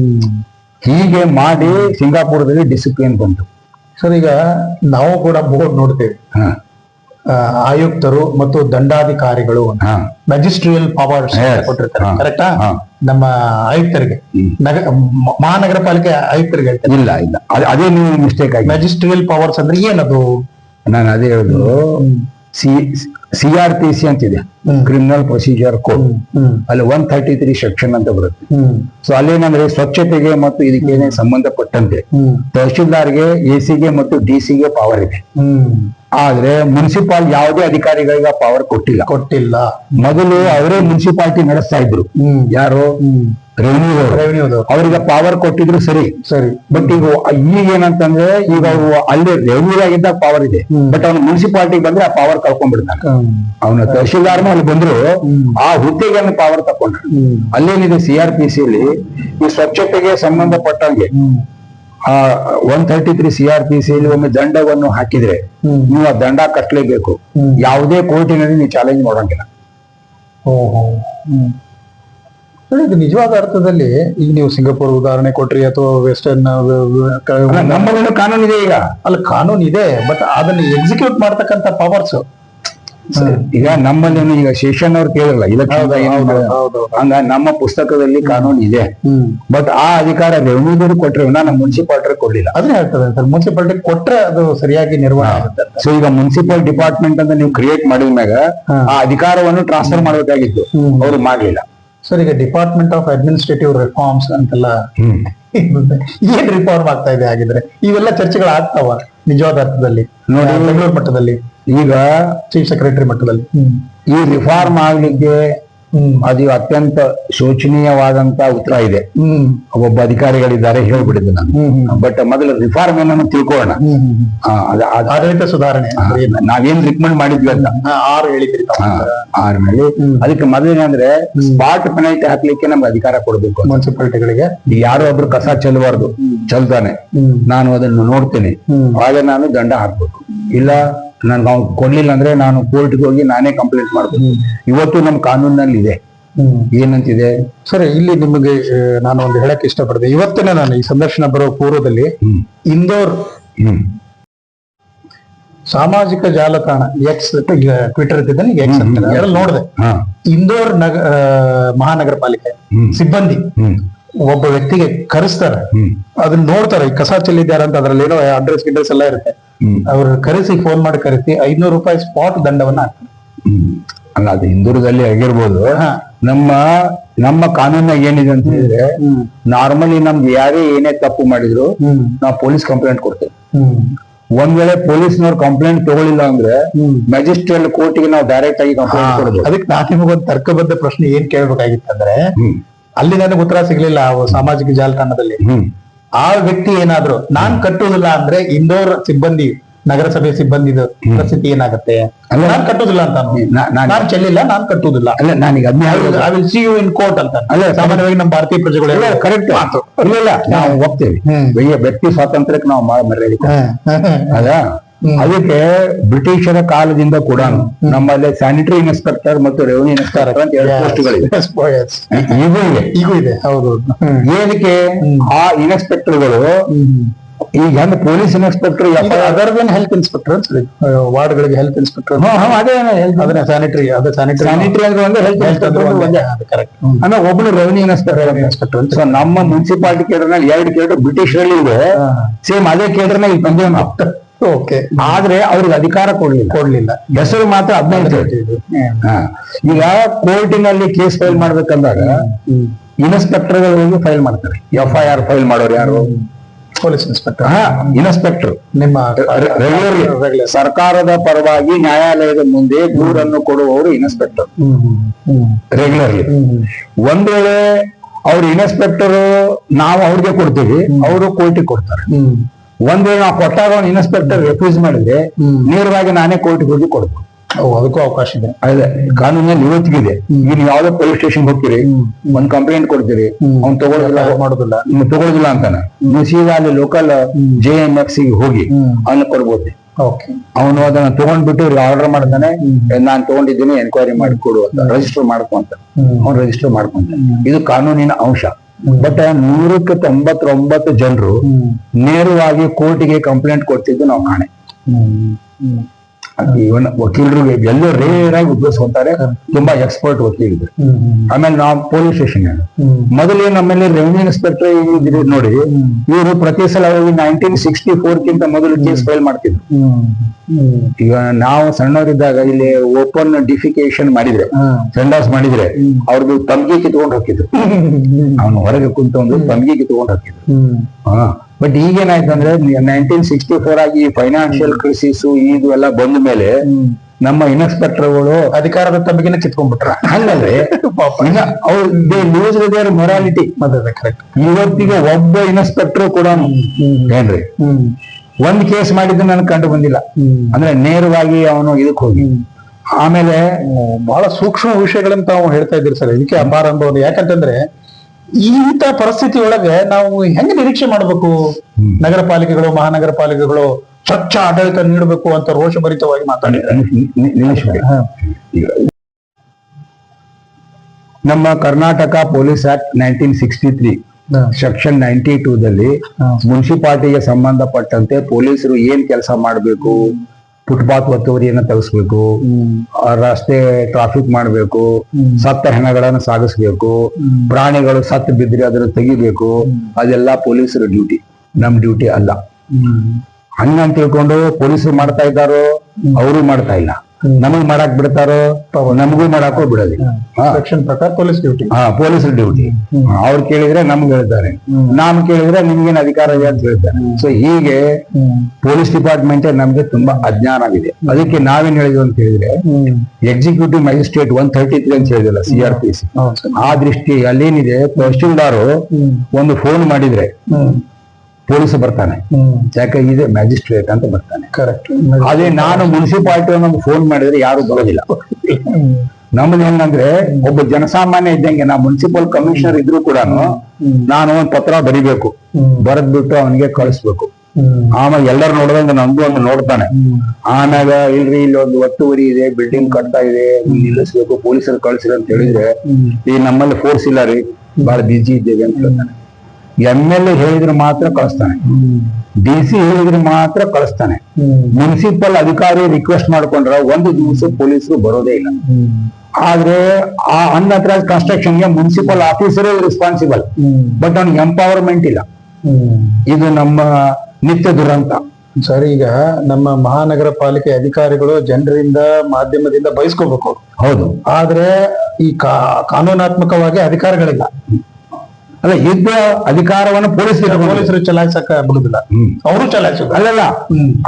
Speaker 1: ಹೀಗೆ ಮಾಡಿ ಸಿಂಗಾಪುರದಲ್ಲಿ ಡಿಸಿಪ್ಲಿನ್ ಬಂತು
Speaker 2: ಸರ್ ಈಗ ನಾವು ಕೂಡ ಬೋರ್ಡ್ ನೋಡ್ತೇವೆ ಆಯುಕ್ತರು ಮತ್ತು ದಂಡಾಧಿಕಾರಿಗಳು ಮ್ಯಾಜಿಸ್ಟ್ರಿಯಲ್ ಪವರ್ಸ್. ಕೊಟ್ಟಿರ್ತಾರೆ. ಕರೆಕ್ಟಾ. ನಮ್ಮ ಆಯುಕ್ತರಿಗೆ. ಮಹಾನಗರ ಪಾಲಿಕೆ ಆಯುಕ್ತರಿಗೆ
Speaker 1: ಇಲ್ಲ ಇಲ್ಲ. ಅದೇ ನೀವು ಮಿಸ್ಟೇಕ್ ಆಗಿ
Speaker 2: ಮ್ಯಾಜಿಸ್ಟ್ರಿಯಲ್ ಪವರ್ಸ್ ಅಂದ್ರೆ ಏನದು?
Speaker 1: ನಾನು ಅದೇ ಹೇಳುದು. C C R P C ಅಂತಿದೆ. ಕ್ರಿಮಿನಲ್ ಪ್ರೊಸೀಜರ್ ಕೋಡ್ ಅಲ್ಲಿ ಒನ್ ಥರ್ಟಿ ತ್ರೀ ಸೆಕ್ಷನ್ ಅಂತ ಬರುತ್ತೆ. ಸೊ ಅಲ್ಲೇನಂದ್ರೆ ಸ್ವಚ್ಛತೆಗೆ ಮತ್ತು ಇದಕ್ಕೇನೆ ಸಂಬಂಧಪಟ್ಟಂತೆ ತಹಶೀಲ್ದಾರ್ಗೆ ಎ ಸಿಗೆ ಮತ್ತು ಡಿ ಸಿಗೆ ಪವರ್ ಇದೆ.
Speaker 2: ಹ್ಮ್.
Speaker 1: ಆದ್ರೆ ಮುನ್ಸಿಪಾಲ್ ಯಾವುದೇ ಅಧಿಕಾರಿಗಳಿಗೆ ಪವರ್ ಕೊಟ್ಟಿಲ್ಲ.
Speaker 2: ಕೊಟ್ಟಿಲ್ಲ.
Speaker 1: ಮೊದಲು ಅವರೇ ಮುನ್ಸಿಪಾಲಿಟಿ ನಡೆಸ್ತಾ ಇದ್ರು. ಯಾರು? ರೆವಿನ್ಯೂ
Speaker 2: ರೆವಿನ್ಯೂ
Speaker 1: ಅವರಿಗೆ ಪವರ್ ಕೊಟ್ಟಿದ್ರು ಸರಿ.
Speaker 2: ಸರಿ.
Speaker 1: ಬಟ್ ಈಗ ಈಗ ಏನಂತಂದ್ರೆ ಈಗ ಅವರು ಅಲ್ಲಿ ರೆವಿನ್ಯೂ ಆಗಿದ್ದಾಗ ಪವರ್ ಇದೆ ಬಟ್ ಅವನು ಮುನ್ಸಿಪಾಲಿಟಿಗೆ ಬಂದ್ರೆ ಆ ಪವರ್ ಕಳ್ಕೊಂಡ್ಬಿಡ್ತಾನೆ. ಅವನ ತಹಶೀಲ್ದಾರ್ನು ಅಲ್ಲಿ ಬಂದ್ರು. ಆ ಹುದ್ದೆಗೆ ಪವರ್
Speaker 2: ತಕೊಂಡ್ರು
Speaker 1: ಅಲ್ಲೇನಿದೆ ಸಿ ಆರ್ ಪಿ ಅಲ್ಲಿ ಈ ಸ್ವಚ್ಛತೆಗೆ ಸಂಬಂಧಪಟ್ಟಂಗೆ ಆ one thirty three C R P ಸಿಯಲ್ಲಿ ಒಮ್ಮೆ ದಂಡವನ್ನು ಹಾಕಿದ್ರೆ ನೀವು ಆ ದಂಡ ಕಟ್ಟಲೇಬೇಕು. ಯಾವುದೇ ಕೋರ್ಟಿನಲ್ಲಿ ನೀವು ಚಾಲೆಂಜ್ ಮಾಡೋಂಗಿಲ್ಲ.
Speaker 2: ಇದು ನಿಜವಾದ ಅರ್ಥದಲ್ಲಿ ಈಗ ನೀವು ಸಿಂಗಾಪುರ್ ಉದಾಹರಣೆ ಕೊಟ್ರಿ ಅಥವಾ ವೆಸ್ಟರ್ನ್
Speaker 1: ನಮ್ಮಲ್ಲೂ ಕಾನೂನು ಇದೆ ಈಗ.
Speaker 2: ಅಲ್ಲಿ ಕಾನೂನು ಇದೆ ಬಟ್ ಅದನ್ನ ಎಕ್ಸಿಕ್ಯೂಟ್ ಮಾಡ್ತಕ್ಕಂಥ ಪವರ್ಸ್
Speaker 1: ಈಗ ನಮ್ಮಲ್ಲಿ ಈಗ ಶೇಷನ್ ಅವ್ರು ಕೇಳಲ್ಲ ಇಲೆಕ್ಷನ್ ಹಂಗ ನಮ್ಮ ಪುಸ್ತಕದಲ್ಲಿ ಕಾನೂನು ಇದೆ. ಬಟ್ ಆ ಅಧಿಕಾರ ರೆವಿನ್ಯೂದವ್ರು ಕೊಟ್ಟರೆ ನಮ್ಮ ಮುನ್ಸಿಪಾಲ್ಟಿ ಕೊಡ್ಲಿಲ್ಲ.
Speaker 2: ಅದೇ ಹೇಳ್ತದೆ ಸರ್. ಮುನ್ಸಿಪಾಲ್ಟಿ ಕೊಟ್ರೆ ಅದು ಸರಿಯಾಗಿ ನಿರ್ವಹಣೆ ಆಗುತ್ತೆ.
Speaker 1: ಸೊ ಈಗ ಮುನ್ಸಿಪಲ್ ಡಿಪಾರ್ಟ್ಮೆಂಟ್ ಅಂತ ನೀವು ಕ್ರಿಯೇಟ್ ಮಾಡಿದ್ಮ್ಯಾಗ
Speaker 2: ಮ್ಯಾಗ
Speaker 1: ಆ ಅಧಿಕಾರವನ್ನು ಟ್ರಾನ್ಸ್ಫರ್ ಮಾಡಬೇಕಾಗಿತ್ತು. ಅವ್ರು ಮಾಡ್ಲಿಲ್ಲ.
Speaker 2: ಸರ್ ಈಗ ಡಿಪಾರ್ಟ್ಮೆಂಟ್ ಆಫ್ ಅಡ್ಮಿನಿಸ್ಟ್ರೇಟಿವ್ ರಿಫಾರ್ಮ್ಸ್ ಅಂತೆಲ್ಲ ಏನ್ ರಿಫಾರ್ಮ್ ಆಗ್ತಾ ಇದೆ ಹಾಗಿದ್ರೆ? ಇವೆಲ್ಲ ಚರ್ಚೆಗಳು ಆಗ್ತಾವ ನಿಜವಾದ ಅರ್ಥದಲ್ಲಿ
Speaker 1: ನೋಡಿ.
Speaker 2: ಬೆಂಗಳೂರು ಮಟ್ಟದಲ್ಲಿ
Speaker 1: ಈಗ
Speaker 2: ಚೀಫ್ ಸೆಕ್ರೆಟರಿ ಮಟ್ಟದಲ್ಲಿ
Speaker 1: ಈ ರಿಫಾರ್ಮ್ ಆಗ್ಲಿಕ್ಕೆ ಅದು ಅತ್ಯಂತ ಶೋಚನೀಯವಾದಂತ ಉತ್ತರ ಇದೆ.
Speaker 2: ಹ್ಮ್.
Speaker 1: ಒಬ್ಬ ಅಧಿಕಾರಿಗಳಿದ್ದಾರೆ ಹೇಳ್ಬಿಡಿದ್ದು ನಾನು. ಬಟ್ ಮೊದಲು ರಿಫಾರ್ಮ್ ಏನನ್ನು ತಿಳ್ಕೊಳ್ಳೋಣ.
Speaker 2: ಆಡಳಿತ ಸುಧಾರಣೆ?
Speaker 1: ನಾವೇನ್ ರಿಕಮೆಂಡ್ ಮಾಡಿದ್ವಿ ಅಂತ.
Speaker 2: ಆರು ಹೇಳಿದ್ರಿ
Speaker 1: ಆರು
Speaker 2: ಹೇಳಿ.
Speaker 1: ಅದಕ್ಕೆ ಮೊದಲೇನಂದ್ರೆ ಸ್ಪಾಟ್ ಪೆನಾಲ್ಟಿ ಹಾಕ್ಲಿಕ್ಕೆ ನಮ್ಗೆ ಅಧಿಕಾರ ಕೊಡ್ಬೇಕು.
Speaker 2: ಮುನ್ಸಿಪಾಲಿಟಿಗಳಿಗೆ?
Speaker 1: ಯಾರೋ ಒಬ್ರು ಕಸ ಚೆಲ್ಲಬಾರ್ದು ಚೆಲ್ತಾನೆ. ನಾನು ಅದನ್ನು ನೋಡ್ತೇನೆ. ಆಗ ನಾನು ದಂಡ ಹಾಕ್ಬೇಕು. ಇಲ್ಲ ನನ್ಗೆ ಅವ್ನು ಕೊಡ್ಲಿಲ್ಲ ಅಂದ್ರೆ ನಾನು ಕೋರ್ಟ್ಗೆ ಹೋಗಿ ನಾನೇ ಕಂಪ್ಲೇಂಟ್ ಮಾಡ್ತೀನಿ. ಇವತ್ತು ನಮ್ಮ ಕಾನೂನಲ್ಲಿ ಇದೆ ಏನಂತಿದೆ?
Speaker 2: ಸರಿ ಇಲ್ಲಿ ನಿಮಗೆ ನಾನು ಒಂದು ಹೇಳಕ್ ಇಷ್ಟಪಡ್ದೆ. ಇವತ್ತೇನೆ ನಾನು ಈ ಸಂದರ್ಶನ ಬರೋ ಪೂರ್ವದಲ್ಲಿ ಇಂದೋರ್
Speaker 1: ಹ್ಮ್.
Speaker 2: ಸಾಮಾಜಿಕ ಜಾಲತಾಣ ಎಕ್ಸ್ ಟ್ವಿಟರ್ ಇದ್ದಿದ್ದಾನೆ ಎಕ್ಸ್. ನೋಡಿದೆ. ಇಂದೋರ್ ನಗ ಮಹಾನಗರ ಪಾಲಿಕೆ ಸಿಬ್ಬಂದಿ. ಒಬ್ಬ ವ್ಯಕ್ತಿಗೆ ಕರೆಸ್ತಾರೆ. ಅದನ್ನ ನೋಡ್ತಾರೆ ಈ ಕಸ ಚೆಲ್ಲಿದ್ದಾರೆ ಅಂತ ಅದ್ರಲ್ಲಿ ಏನೋ ಅಡ್ರೆಸ್ ಗಿಡ್ರೆಸ್ ಎಲ್ಲ ಇರುತ್ತೆ. ಅವ್ರ ಕರೆಸಿ ಫೋನ್ ಮಾಡಿ ಕರೆಸಿ ಐದ್ನೂರು ರೂಪಾಯಿ ಸ್ಪಾಟ್ ದಂಡವನ್ನ ಹಾಕ್ತಾರೆ.
Speaker 1: ಅಲ್ಲ ಅದು ಹಿಂದೂರದಲ್ಲಿ ಆಗಿರ್ಬೋದು. ನಮ್ಮ ನಮ್ಮ ಕಾನೂನ ಏನಿದೆ ಅಂತ ಹೇಳಿದ್ರೆ ನಾರ್ಮಲಿ ನಮ್ದು ಯಾರೇ ಏನೇ ತಪ್ಪು ಮಾಡಿದ್ರು ನಾವು ಪೊಲೀಸ್ ಕಂಪ್ಲೇಂಟ್ ಕೊಡ್ತೇವೆ. ಒಂದ್ ವೇಳೆ ಪೊಲೀಸ್ನವ್ರು ಕಂಪ್ಲೇಂಟ್ ತಗೊಳಿಲ್ಲ ಅಂದ್ರೆ ಮ್ಯಾಜಿಸ್ಟ್ರೇಟ್ ಕೋರ್ಟ್ಗೆ ನಾವು ಡೈರೆಕ್ಟ್ ಆಗಿ ಕಂಪ್ಲೇಂಟ್ ಕೊಡಬಹುದು
Speaker 2: ಅದಕ್ಕೆ ನಾನು ನಿಮಗೊಂದು ತರ್ಕಬದ್ಧ ಪ್ರಶ್ನೆ ಏನ್ ಕೇಳ್ಬೇಕಾಗಿತ್ತಂದ್ರೆ ಅಲ್ಲಿ ನನಗೆ ಉತ್ತರ ಸಿಗ್ಲಿಲ್ಲ ಸಾಮಾಜಿಕ ಜಾಲತಾಣದಲ್ಲಿ. ಆ ವ್ಯಕ್ತಿ ಏನಾದ್ರು ನಾನ್ ಕಟ್ಟುವುದಿಲ್ಲ ಅಂದ್ರೆ ಇಂದೋರ್ ಸಿಬ್ಬಂದಿ ನಗರಸಭೆ ಸಿಬ್ಬಂದಿದು ಪರಿಸ್ಥಿತಿ ಏನಾಗುತ್ತೆ. ನಾನ್ ಕಟ್ಟುದಿಲ್ಲ ಅಂತ
Speaker 1: ನಾನು.
Speaker 2: ಚೆಲ್ಲಿಲ್ಲ ನಾನ್ ಕಟ್ಟುದಿಲ್ಲ.
Speaker 1: ಅಲ್ಲ ನಾನೀಗ
Speaker 2: I will see you in court ಅಂತ.
Speaker 1: ಅಲ್ಲ,
Speaker 2: ಸಾಮಾನ್ಯವಾಗಿ ನಮ್ಮ ಭಾರತೀಯ ಪ್ರಜೆಗಳು
Speaker 1: ಕರೆಕ್ಟ್ ಇಲ್ಲ ಇಲ್ಲ ನಾವು ಹೋಗ್ತೇವೆ. ವ್ಯಕ್ತಿ ಸ್ವಾತಂತ್ರ್ಯಕ್ಕೆ ನಾವು ಮಾಡ ಮರ್ಯಾದೆ. ಅದ ಅದಕ್ಕೆ ಬ್ರಿಟಿಷರ ಕಾಲದಿಂದ ಕೂಡ ನಮ್ಮಲ್ಲಿ ಸ್ಯಾನಿಟರಿ ಇನ್ಸ್ಪೆಕ್ಟರ್ ಮತ್ತು ರೆವಿನ್ಯೂ ಇನ್ಸ್ಪೆಕ್ಟರ್ ಅಂತ ಎರಡು ಪೋಸ್ಟ್ಗಳಿವೆ
Speaker 2: ಈಗೂ ಇದೆ. ಹೌದು.
Speaker 1: ಏನಕ್ಕೆ ಆ ಇನ್ಸ್ಪೆಕ್ಟರ್ಗಳು ಈಗ ಹೆಂಗ್ ಪೊಲೀಸ್ ಇನ್ಸ್ಪೆಕ್ಟರ್
Speaker 2: ಇದು ಅದರ್ ಹೆಲ್ತ್ ಇನ್ಸ್ಪೆಕ್ಟರ್ ವಾರ್ಡ್ ವಾರ್ಡ್ಗಳಿಗೆ ಹೆಲ್ತ್ ಇನ್ಸ್ಪೆಕ್ಟರ್
Speaker 1: ಅದೇ
Speaker 2: ಅದನ್ನ ಸ್ಯಾನಿಟರಿ ಅದು ಸ್ಯಾನಿಟರಿ
Speaker 1: ಸ್ಯಾನಿಟರಿ ಅಂದ್ರೆ ಒಂದು ಹೆಲ್ತ್ ಇನ್ಸ್ಪೆಕ್ಟರ್ ಒಂದೇ
Speaker 2: ಕರೆಕ್ಟ್
Speaker 1: ಅಂದ್ರೆ ಒಬ್ಳು ರೆವಿನ್ಯೂ ಇನ್ಸ್ಪೆಕ್ಟರ್
Speaker 2: ಇನ್ಸ್ಪೆಕ್ಟರ್
Speaker 1: ಸೊ ನಮ್ಮ ಮುನ್ಸಿಪಾಲಿಟಿ ಕೇಂದ್ರನಲ್ಲಿ ಎರಡು ಕೇಂದ್ರ ಬ್ರಿಟಿಷರಲ್ಲಿ ಇದೆ ಸೇಮ್ ಅದೇ ಕೇಂದ್ರನ ಈ ಬಂದೇವ್ ನಾವು
Speaker 2: ಓಕೆ
Speaker 1: ಆದ್ರೆ ಅವ್ರಿಗೆ ಅಧಿಕಾರ ಕೊಡ್ಲಿಲ್ಲ.
Speaker 2: ಕೊಡ್ಲಿಲ್ಲ.
Speaker 1: ಹೆಸರು ಮಾತ್ರ ಹದಿನೈದು. ಈಗ ಕೋರ್ಟಿನಲ್ಲಿ ಕೇಸ್ ಫೈಲ್ ಮಾಡ್ಬೇಕಂದಾಗ ಇನ್ಸ್ಪೆಕ್ಟರ್ ಹೋಗಿ ಫೈಲ್ ಮಾಡ್ತಾರೆ. ಎಫ್ ಐ ಆರ್ ಫೈಲ್ ಮಾಡೋರು ಯಾರು?
Speaker 2: Police inspector.
Speaker 1: ಹಾ ಇನ್ಸ್ಪೆಕ್ಟರ್.
Speaker 2: ನಿಮ್ಮ ರೆಗ್ಯುಲರ್.
Speaker 1: ಸರ್ಕಾರದ ಪರವಾಗಿ ನ್ಯಾಯಾಲಯದ ಮುಂದೆ ದೂರನ್ನು ಕೊಡುವವರು ಇನ್ಸ್ಪೆಕ್ಟರ್. ರೆಗ್ಯುಲರ್ಲಿ ಒಂದ್ ವೇಳೆ ಅವ್ರ ಇನ್ಸ್ಪೆಕ್ಟರ್ ನಾವು ಅವ್ರಿಗೆ ಕೊಡ್ತೀವಿ ಅವರು ಕೋರ್ಟಿಗೆ ಕೊಡ್ತಾರೆ. ಒಂದ್ ವೇಳೆ ನಾವು ಕೊಟ್ಟಾಗ ಅವ್ನು ಇನ್ಸ್ಪೆಕ್ಟರ್ ರೆಫ್ಯೂಸ್ ಮಾಡಿದ್ರೆ ನೇರವಾಗಿ ನಾನೇ ಕೋರ್ಟ್ ಹೋಗಿ ಕೊಡ್ಬೋದು
Speaker 2: ಅದಕ್ಕೂ ಅವಕಾಶ ಇದೆ.
Speaker 1: ಅದೇ ಕಾನೂನಲ್ಲಿ ಇವತ್ತಿಗಿದೆ. ಈಗ ನೀವು ಯಾವ್ದೋ ಪೊಲೀಸ್ ಸ್ಟೇಷನ್ ಹೋಗ್ತೀರಿ ಒಂದ್ ಕಂಪ್ಲೇಂಟ್ ಕೊಡ್ತೀರಿ ಅವ್ನು ತಗೊಳ್ಳೋದಿಲ್ಲ.
Speaker 2: ಮಾಡೋದಿಲ್ಲ.
Speaker 1: ನೀವು ತಗೊಳ್ಳೋದಿಲ್ಲ ಅಂತಾನೆ. ನೀವು ಸೀದಾ ಅಲ್ಲಿ local J M F C ಹೋಗಿ ಅವನ್ನ ಕೊಡ್ಬೋದು.
Speaker 2: ಓಕೆ.
Speaker 1: ಅವನು ಅದನ್ನ ತಗೊಂಡ್ಬಿಟ್ಟು ಆರ್ಡರ್ ಮಾಡ್ತಾನೆ ನಾನ್ ತಗೊಂಡಿದ್ದೀನಿ ಎನ್ಕ್ವೈರಿ ಮಾಡಿಕೊಡು ಅಂತ ರಿಜಿಸ್ಟರ್
Speaker 2: ಮಾಡ್ಕೊಂತ.
Speaker 1: ಅವ್ನು ರಿಜಿಸ್ಟರ್ ಮಾಡ್ಕೊಂತ ಇದು ಕಾನೂನಿನ ಅಂಶ. ಬಟ್ ನೂರಕ್ಕೆ ತೊಂಬತ್ತೊಂಬತ್ತು ಜನರು ನೇರವಾಗಿ ಕೋರ್ಟಿಗೆ ಕಂಪ್ಲೇಂಟ್ ಕೊಡ್ತಿದ್ದು ನಾವು ಕಾಣೆ. ಇವನ್ ವಕೀಲರು ಎಲ್ಲೋ ರೇರ್ ಆಗಿ ಹೋಗ್ತಾರೆ ತುಂಬಾ ಎಕ್ಸ್ಪರ್ಟ್ ವಕೀಲರು. ಆಮೇಲೆ ನಾವು ಪೊಲೀಸ್ ಸ್ಟೇಷನ್ ಮೊದಲು ನಮ್ಮಲ್ಲಿ ರೆವಿನ್ಯೂ ಇನ್ಸ್ಪೆಕ್ಟರ್ ಇದ್ರೆ ನೋಡಿ ಇವರು ಪ್ರತಿ ಸಲ ನೈನ್ಟೀನ್ ಸಿಕ್ಸ್ಟಿ ಫೋರ್ ಕಿಂತ ಮೊದಲು ಕೇಸ್ ಫೈಲ್ ಮಾಡ್ತಿದ್ರು. ಈಗ ನಾವು ಸಣ್ಣವರಿದ್ದಾಗ ಇಲ್ಲಿ ಓಪನ್ ಡಿಫಿಕೇಶನ್ ಮಾಡಿದ್ರೆ ಸೆಂಡಾಸ್ ಮಾಡಿದ್ರೆ ಅವ್ರದ್ದು ತಮ್ಗಿ ಕಿತ್ಕೊಂಡು ಹೋಗಿದ್ರು ಅವನು ಹೊರಗೆ ಕುಂತ ಒಂದು ತಮ್ಗಿ ಕಿತ್ಕೊಂಡು ಹೋಗಿದ್ರು ಬಟ್ ಈಗೇನಾಯ್ತು ಅಂದ್ರೆ ನೈನ್ಟೀನ್ ಸಿಕ್ಸ್ಟಿ ಫೋರ್ ಆಗಿ ಫೈನಾನ್ಷಿಯಲ್ ಕ್ರೈಸಿಸ್ ಇದು ಎಲ್ಲ ಬಂದ ಮೇಲೆ ನಮ್ಮ ಇನ್ಸ್ಪೆಕ್ಟರ್ಗಳು
Speaker 2: ಅಧಿಕಾರದ ತಮ್ಮಿಗೆನೆ ಕಿತ್ಕೊಂಡ್ಬಿಟ್ರ.
Speaker 1: ಹಂಗಲ್ರಿ ಅವ್ರು ದೇ ಲೂಸ್ ದೇರ್ ಮೊರಾಲಿಟಿ
Speaker 2: ಮದ್ದ ಕರೆಕ್ಟ್
Speaker 1: ಇವತ್ತಿಗೆ ಒಬ್ಬ ಇನ್ಸ್ಪೆಕ್ಟರ್ ಕೂಡ ಏನ್ರಿ? ಒಂದ್ ಕೇಸ್ ಮಾಡಿದ್ದು ನನಗೆ ಕಂಡು ಬಂದಿಲ್ಲ.
Speaker 2: ಹ್ಮ್.
Speaker 1: ಅಂದ್ರೆ ನೇರವಾಗಿ ಅವನು ಇದಕ್ ಹೋಗಿ. ಆಮೇಲೆ
Speaker 2: ಬಹಳ ಸೂಕ್ಷ್ಮ ವಿಷಯಗಳಂತ ತಾವು ಹೇಳ್ತಾ ಇದ್ದೀರಿ ಸರ್. ಇದಕ್ಕೆ ಅಪಾರ ಅನುಭವ ಯಾಕಂತಂದ್ರೆ ಇಂಥ ಪರಿಸ್ಥಿತಿ ಒಳಗೆ ನಾವು ಹೆಂಗೆ ನಿರೀಕ್ಷೆ ಮಾಡಬೇಕು? ನಗರ ಪಾಲಿಕೆಗಳು ಮಹಾನಗರ ಪಾಲಿಕೆಗಳು ಸ್ವಚ್ಛ ಆಡಳಿತ ನೀಡಬೇಕು ಅಂತ ರೋಷಭರಿತವಾಗಿ ಮಾತಾಡಿದ್ದಾರೆ.
Speaker 1: ನಮ್ಮ Karnataka police act nineteen sixty three section ninety two ದಲ್ಲಿ ಮುನ್ಸಿಪಾಲಿಟಿಗೆ ಸಂಬಂಧಪಟ್ಟಂತೆ ಪೊಲೀಸರು ಏನ್ ಕೆಲಸ ಮಾಡಬೇಕು? ಫುಟ್ಪಾತ್ ಒತ್ತುವರಿಯನ್ನ ತಗ್ಸ್ಬೇಕು ಆ ರಸ್ತೆ ಟ್ರಾಫಿಕ್ ಮಾಡಬೇಕು ಸತ್ತ ಹೆಣಗಳನ್ನು ಸಾಗಿಸ್ಬೇಕು ಪ್ರಾಣಿಗಳು ಸತ್ತು ಬಿದ್ದರೆ ಅದನ್ನು ತೆಗಿಬೇಕು ಅದೆಲ್ಲ ಪೊಲೀಸರ ಡ್ಯೂಟಿ ನಮ್ ಡ್ಯೂಟಿ ಅಲ್ಲ. ಹಂಗಂತ ತಿಳ್ಕೊಂಡು ಪೊಲೀಸರು ಮಾಡ್ತಾ ಇದ್ದಾರೋ ಅವರು ಮಾಡ್ತಾ ಇಲ್ಲ. ನಮಗ್ ಮಾಡಕ್ ಬಿಡ್ತಾರೋ ನಮಗೂ ಮಾಡಕ್ಕೂ ಬಿಡಲಿ.
Speaker 2: ಸೆಕ್ಷನ್ ಪ್ರಕಾರ ಪೊಲೀಸ್ ಡ್ಯೂಟಿ
Speaker 1: ಹಾ ಪೊಲೀಸ್ ಡ್ಯೂಟಿ ಅವ್ರು ಕೇಳಿದ್ರೆ ನಮ್ಗೆ ಹೇಳ್ತಾರೆ. ನಾನು ಕೇಳಿದ್ರೆ ನಿಮ್ಗೇನ್ ಅಧಿಕಾರ ಇದೆ ಅಂತ ಹೇಳ್ತಾರೆ. ಸೊ ಹೀಗೆ ಪೊಲೀಸ್ ಡಿಪಾರ್ಟ್ಮೆಂಟ್ ನಮ್ಗೆ ತುಂಬಾ ಅಜ್ಞಾನವಿದೆ ಅದಕ್ಕೆ ನಾವೇನ್ ಹೇಳಿದ್ವಿ ಅಂತ ಹೇಳಿದ್ರೆ executive magistrate one thirty three ಅಂತ ಹೇಳಿದಿಲ್ಲ ಸಿ ಆರ್ ಪಿ ಸಿ ಆ ದೃಷ್ಟಿ ಅಲ್ಲೇನಿದೆ ತಹಶೀಲ್ದಾರು ಒಂದು ಫೋನ್ ಮಾಡಿದ್ರೆ ಪೊಲೀಸ್ ಬರ್ತಾನೆ. ಯಾಕೆ ಇದೆ ಮ್ಯಾಜಿಸ್ಟ್ರೇಟ್ ಅಂತ ಬರ್ತಾನೆ.
Speaker 2: ಕರೆಕ್ಟ್
Speaker 1: ಅದೇ ನಾನು ಮುನ್ಸಿಪಾಲಿಟಿ ಒಂದು ಫೋನ್ ಮಾಡಿದ್ರೆ ಯಾರು ಬರೋದಿಲ್ಲ. ನಮ್ದು ಹೆಂಗಂದ್ರೆ ಒಬ್ಬ ಜನಸಾಮಾನ್ಯ ಇದ್ದಂಗೆ ನಾ ಮುನ್ಸಿಪಲ್ ಕಮಿಷನರ್ ಇದ್ರು ಕೂಡ ನಾನು ಒಂದ್ ಪತ್ರ ಬರಿಬೇಕು. ಬರೆದ್ಬಿಟ್ಟು ಅವನಿಗೆ ಕಳಿಸ್ಬೇಕು. ಆಮೇಲೆ ಎಲ್ಲರೂ ನೋಡಿದಂಗ ನಂದು ಒಂದು ನೋಡ್ತಾನೆ. ಆಮ್ಯಾಗ ಇಲ್ರಿ ಇಲ್ಲಿ ಒಂದು ಒತ್ತುವರಿ ಇದೆ ಬಿಲ್ಡಿಂಗ್ ಕಟ್ತಾ ಇದೆ ನಿಲ್ಲಿಸ್ಬೇಕು ಪೊಲೀಸರು ಕಳ್ಸಿರಿ ಅಂತ ಹೇಳಿದ್ರೆ ಈ ನಮ್ಮಲ್ಲಿ ಫೋರ್ಸ್ ಇಲ್ಲ ರೀ. ಬಹಳ ಬಿಜಿ ಇದ್ದೇವೆ ಅಂತ ಹೇಳ್ತಾನೆ. ಎಂ ಎಲ್ ಎ ಹೇಳಿದ್ರೆ ಮಾತ್ರ ಕಳಿಸ್ತಾನೆ. ಡಿ ಸಿ ಹೇಳಿದ್ರೆ ಮಾತ್ರ ಕಳಿಸ್ತಾನೆ. ಮುನ್ಸಿಪಲ್ ಅಧಿಕಾರಿ ರಿಕ್ವೆಸ್ಟ್ ಮಾಡ್ಕೊಂಡ್ರ ಒಂದು ದಿವಸ ಪೊಲೀಸರು ಬರೋದೇ ಇಲ್ಲ. ಆದ್ರೆ ಆ ಅನ್ನತ್ರ ಕನ್ಸ್ಟ್ರಕ್ಷನ್ಗೆ ಮುನ್ಸಿಪಲ್ ಆಫೀಸರ್ ರೆಸ್ಪಾನ್ಸಿಬಲ್ ಬಟ್ ಅವ್ನಿಗೆ ಎಂಪವರ್ಮೆಂಟ್ ಇಲ್ಲ. ಇದು ನಮ್ಮ ನಿತ್ಯ ದುರಂತ.
Speaker 2: ಸರಿ ಈಗ ನಮ್ಮ ಮಹಾನಗರ ಪಾಲಿಕೆ ಅಧಿಕಾರಿಗಳು ಜನರಿಂದ ಮಾಧ್ಯಮದಿಂದ ಬಯಸ್ಕೋಬೇಕು
Speaker 1: ಹೌದು.
Speaker 2: ಆದ್ರೆ ಈ ಕಾನೂನಾತ್ಮಕವಾಗಿ ಅಧಿಕಾರಗಳಿಲ್ಲ.
Speaker 1: ಅಲ್ಲ ಯುದ್ಧ ಅಧಿಕಾರವನ್ನು ಪೊಲೀಸ್
Speaker 2: ಪೊಲೀಸರು ಚಲಾಯಿಸಕ ಬಿಡುದಿಲ್ಲ ಅವರು ಚಲಾಯಿಸೋದು
Speaker 1: ಅಲ್ಲಲ್ಲ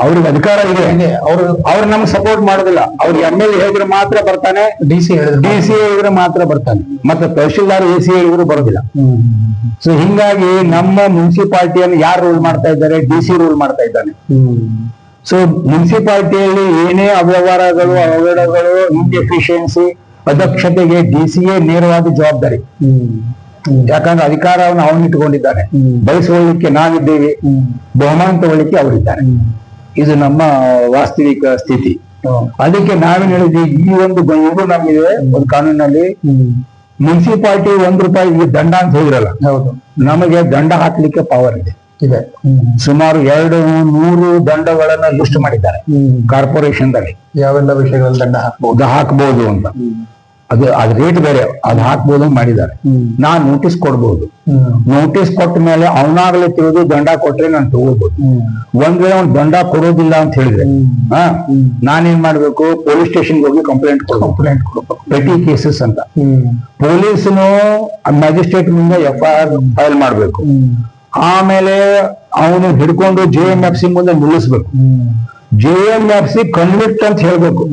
Speaker 1: ಅವ್ರಿಗೆ ಅಧಿಕಾರ ಇದೆ.
Speaker 2: ಅವರು
Speaker 1: ಅವ್ರು ನಮ್ಗೆ ಸಪೋರ್ಟ್ ಮಾಡುದಿಲ್ಲ. ಅವ್ರು ಎಂ ಎಲ್ ಹೇಳಿದ್ರೆ ಮಾತ್ರ ಬರ್ತಾನೆ.
Speaker 2: ಡಿ ಸಿ ಹೇಳಿದ್ರು
Speaker 1: ಡಿ ಸಿ ಹೇಳಿದ್ರೆ ಮಾತ್ರ ಬರ್ತಾನೆ. ಮತ್ತೆ ತಹಶೀಲ್ದಾರ್ ಎ ಸಿ ಹೇಳಿದ್ರು ಬರೋದಿಲ್ಲ. ಸೊ ಹಿಂಗಾಗಿ ನಮ್ಮ ಮುನ್ಸಿಪಾಲಿಟಿಯನ್ನು ಯಾರು ರೂಲ್ ಮಾಡ್ತಾ ಇದ್ದಾರೆ? ಡಿ ಸಿ ರೂಲ್ ಮಾಡ್ತಾ ಇದ್ದಾನೆ. ಸೊ ಮುನ್ಸಿಪಾಲಿಟಿಯಲ್ಲಿ ಏನೇ ಅವ್ಯವಹಾರಗಳು ಅವಘಡಗಳು ಇನ್ಎಫಿಷಿಯನ್ಸಿ ಅಧ್ಯಕ್ಷತೆಗೆ ಡಿ ಸಿ ಎ ನೇರವಾದ ಜವಾಬ್ದಾರಿ. ಯಾಕಂದ್ರೆ ಅಧಿಕಾರವನ್ನು ಅವನು ಇಟ್ಟುಕೊಂಡಿದ್ದಾನೆ ಬಯಸುವಳಿಕೆ ನಾವಿದ್ದೇವೆ ಬಹುಮಾನ ತಗೊಳ್ಳಿಕ್ಕೆ ಅವರಿದ್ದಾರೆ. ಇದು ನಮ್ಮ ವಾಸ್ತವಿಕ ಸ್ಥಿತಿ. ಅದಕ್ಕೆ ನಾವೇನ್ ಹೇಳಿದ್ವಿ ಈ ಒಂದು ಇದು ನಮಗೆ ಒಂದು ಕಾನೂನಲ್ಲಿ ಮುನ್ಸಿಪಾಲಿಟಿ ಒಂದ್ ರೂಪಾಯಿ ಈ ದಂಡ ಅಂತ ಹೇಳಿರಲ್ಲ
Speaker 2: ಹೌದು.
Speaker 1: ನಮಗೆ ದಂಡ ಹಾಕ್ಲಿಕ್ಕೆ ಪವರ್ ಇದೆ.
Speaker 2: ಇದೆ.
Speaker 1: ಸುಮಾರು ಎರಡು ನೂರು ದಂಡಗಳನ್ನ ಲಿಸ್ಟ್ ಮಾಡಿದ್ದಾರೆ. ಕಾರ್ಪೊರೇಷನ್ ದಲ್ಲಿ.
Speaker 2: ಯಾವೆಲ್ಲ ವಿಷಯಗಳಲ್ಲಿ ದಂಡ ಹಾಕಬಹುದು
Speaker 1: ಹಾಕಬಹುದು ಅಂತ. ಅದು ಅದ್ ರೇಟ್ ಬೇರೆ. ಅದ್ ಹಾಕ್ಬೋದು ಮಾಡಿದ್ದಾರೆ. ನಾನ್ ನೋಟಿಸ್ ಕೊಡ್ಬೋದು. ನೋಟಿಸ್ ಕೊಟ್ಟ ಮೇಲೆ ಅವನಾಗಲೇ ತಿಳಿದು ದಂಡ ಕೊಟ್ರೆ ನಾನು ತಗೋಬಹುದು ಒಂದ್ ವೇಳೆ ಅವ್ನು ದಂಡ ಕೊಡೋದಿಲ್ಲ ಅಂತ ಹೇಳಿದ್ರೆ ಹಾ ನಾನೇನ್ ಮಾಡ್ಬೇಕು? ಪೊಲೀಸ್ ಸ್ಟೇಷನ್ ಹೋಗಿ ಕಂಪ್ಲೇಂಟ್
Speaker 2: ಕಂಪ್ಲೇಂಟ್ ಕೊಡ್ಬೇಕು
Speaker 1: ಪೆಟಿ ಕೇಸಸ್ ಅಂತ. ಪೊಲೀಸ್ನು ಮ್ಯಾಜಿಸ್ಟ್ರೇಟ್ ಮುಂದೆ ಎಫ್ ಐ ಆರ್ ಫೈಲ್ ಮಾಡ್ಬೇಕು. ಆಮೇಲೆ ಅವನು ಹಿಡ್ಕೊಂಡು ಜೆ ಎಂ ಎಫ್ ಸಿ ಮುಂದೆ ನಿಲ್ಲಿಸ್ಬೇಕು. J M F C convict ಅಂತ ಹೇಳ್ಬೇಕು.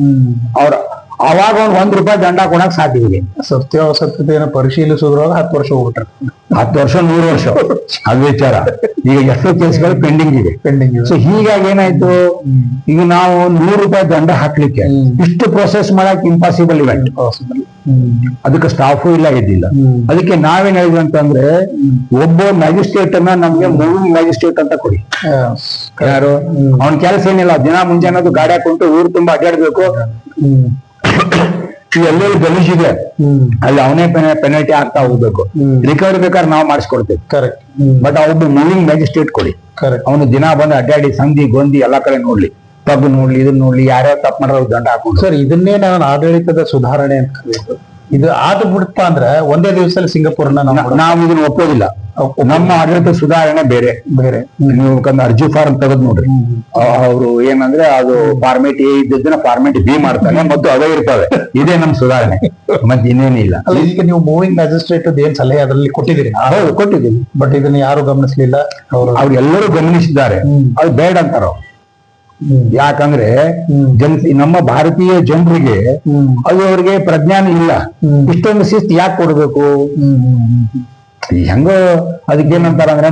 Speaker 1: ಅವ್ರ ಅವಾಗ ಒಂದ್ ಒಂದ್ ರೂಪಾಯಿ ದಂಡ ಕೊಡಕ್ ಸತ್ಯ
Speaker 2: ಸತ್ಯತೆನ ಪರಿಶೀಲಿಸೋದ್ರೊಳಗೆ ಹತ್ತು ವರ್ಷ ಹೋಗ್ಬಿಟ್ರೆ.
Speaker 1: ಹತ್ತು ವರ್ಷ ನೂರು ವರ್ಷ. ಅದು ವಿಚಾರ. ಈಗ ಎಷ್ಟು ಕೇಸ್ಗಳು ಪೆಂಡಿಂಗ್ ಇದೆ.
Speaker 2: ಪೆಂಡಿಂಗ್
Speaker 1: ಸೊ ಹೀಗಾಗಿ ಏನಾಯ್ತು? ಈಗ ನಾವು ನೂರು ರೂಪಾಯಿ ದಂಡ ಹಾಕ್ಲಿಕ್ಕೆ ಇಷ್ಟು ಪ್ರೊಸೆಸ್ ಮಾಡಕ್ ಇಂಪಾಸಿಬಲ್ ಇವೆಂಟ್ ಅದಕ್ಕೆ ಸ್ಟಾಫು ಇಲ್ಲ ಇದ್ದಿಲ್ಲ. ಅದಕ್ಕೆ ನಾವೇನ್ ಹೇಳಿದ್ವಿ ಅಂತಂದ್ರೆ ಒಬ್ಬ ಮ್ಯಾಜಿಸ್ಟ್ರೇಟ್ ಅನ್ನ ನಮ್ಗೆ ಮೂವಿಂಗ್ ಮ್ಯಾಜಿಸ್ಟ್ರೇಟ್ ಅಂತ ಕೊಡಿ. ಯಾರು? ಅವನ ಕೆಲಸ ಏನಿಲ್ಲ. ದಿನ ಮುಂಜಾನೆ ಗಾಡಿ ಹಾಕೊಂಡು ಊರು ತುಂಬಾ ಅಡ್ಡಾಡ್ಬೇಕು. [coughs] ಎಲ್ಲೆಲ್ಲಿ ಗಲೀಜಿದೆ ಅಲ್ಲಿ ಅವನೇ ಪೆನಲ್ಟಿ ಆಗ್ತಾ ಹೋಗ್ಬೇಕು. ರಿಕವರಿ ಬೇಕಾದ್ರೆ ನಾವು ಮಾಡಿಸ್ಕೊಡ್ತೇವೆ.
Speaker 2: ಕರೆಕ್ಟ್
Speaker 1: ಬಟ್ ಒಬ್ಬ ಮೂವಿಂಗ್ ಮ್ಯಾಜಿಸ್ಟ್ರೇಟ್ ಕೊಡಿ.
Speaker 2: ಕರೆಕ್ಟ್
Speaker 1: ಅವನು ದಿನ ಬಂದು ಅಡ್ಡಾಡಿ ಸಂಧಿ ಗೊಂದಿ ಎಲ್ಲಾ ಕಡೆ ನೋಡ್ಲಿ. ಪಬ್ ನೋಡ್ಲಿ ಇದನ್ನ ನೋಡ್ಲಿ ಯಾರ್ಯಾರು ತಪ್ಪು ಮಾಡ್ರೆ ದಂಡ ಹಾಕೊಂಡು
Speaker 2: ಸರ್ ಇದನ್ನೇ ನಾನು ಆಡಳಿತದ ಸುಧಾರಣೆ ಅಂತ ಕರೆಯೋದು ಇದು ಆದ ಬಿಡುತ್ತ ಅಂದ್ರೆ ಒಂದೇ ದಿವಸದಲ್ಲಿ ಸಿಂಗಾಪುರ್ನ ನಾವು
Speaker 1: ನಾವು ಇದನ್ನ ಒಪ್ಪೋದಿಲ್ಲ. ನಮ್ಮ ಆಡಳಿತ ಸುಧಾರಣೆ ಬೇರೆ.
Speaker 2: ಬೇರೆ.
Speaker 1: ನೀವು ಅರ್ಜಿ ಫಾರ್ಮ್ ತೆಗೆದು ನೋಡ್ರಿ. ಅವರು ಏನಂದ್ರೆ ಅದು ಫಾರ್ಮೇಟ್ ಎ ಇದ್ದದನ್ನ ಫಾರ್ಮೇಟ್ ಬಿ ಮಾಡ್ತಾನೆ ಮತ್ತು ಅದೇ ಇರ್ತವೆ. ಇದೇ ನಮ್ ಸುಧಾರಣೆ. ಮತ್ತೆ ಇನ್ನೇನಿಲ್ಲ
Speaker 2: ಇದಕ್ಕೆ ಈಗ ನೀವು ಮೂವಿಂಗ್ ಮ್ಯಾಜಿಸ್ಟ್ರೇಟ್ ಏನ್ ಸಲಹೆ ಅದರಲ್ಲಿ ಕೊಟ್ಟಿದ್ದೀರಿ?
Speaker 1: ಹೌದು ಕೊಟ್ಟಿದ್ದೀವಿ.
Speaker 2: ಬಟ್ ಇದನ್ನ ಯಾರು ಗಮನಿಸಲಿಲ್ಲ? ಅವರು
Speaker 1: ಅವ್ರೆಲ್ಲರೂ ಗಮನಿಸಿದ್ದಾರೆ. ಅದು ಬೇಡ ಅಂತಾರ. ಯಾಕಂದ್ರೆ ಜನ ನಮ್ಮ ಭಾರತೀಯ ಜನರಿಗೆ ಅದು ಅವ್ರಿಗೆ ಪ್ರಜ್ಞಾನ ಇಲ್ಲ. ಇಷ್ಟೊಂದು ಶಿಸ್ತು ಯಾಕೆ ಕೊಡ್ಬೇಕು? ಹೆಂಗೋ ಅದಕ್ಕೇನಂತಾರ ಅಂದ್ರೆ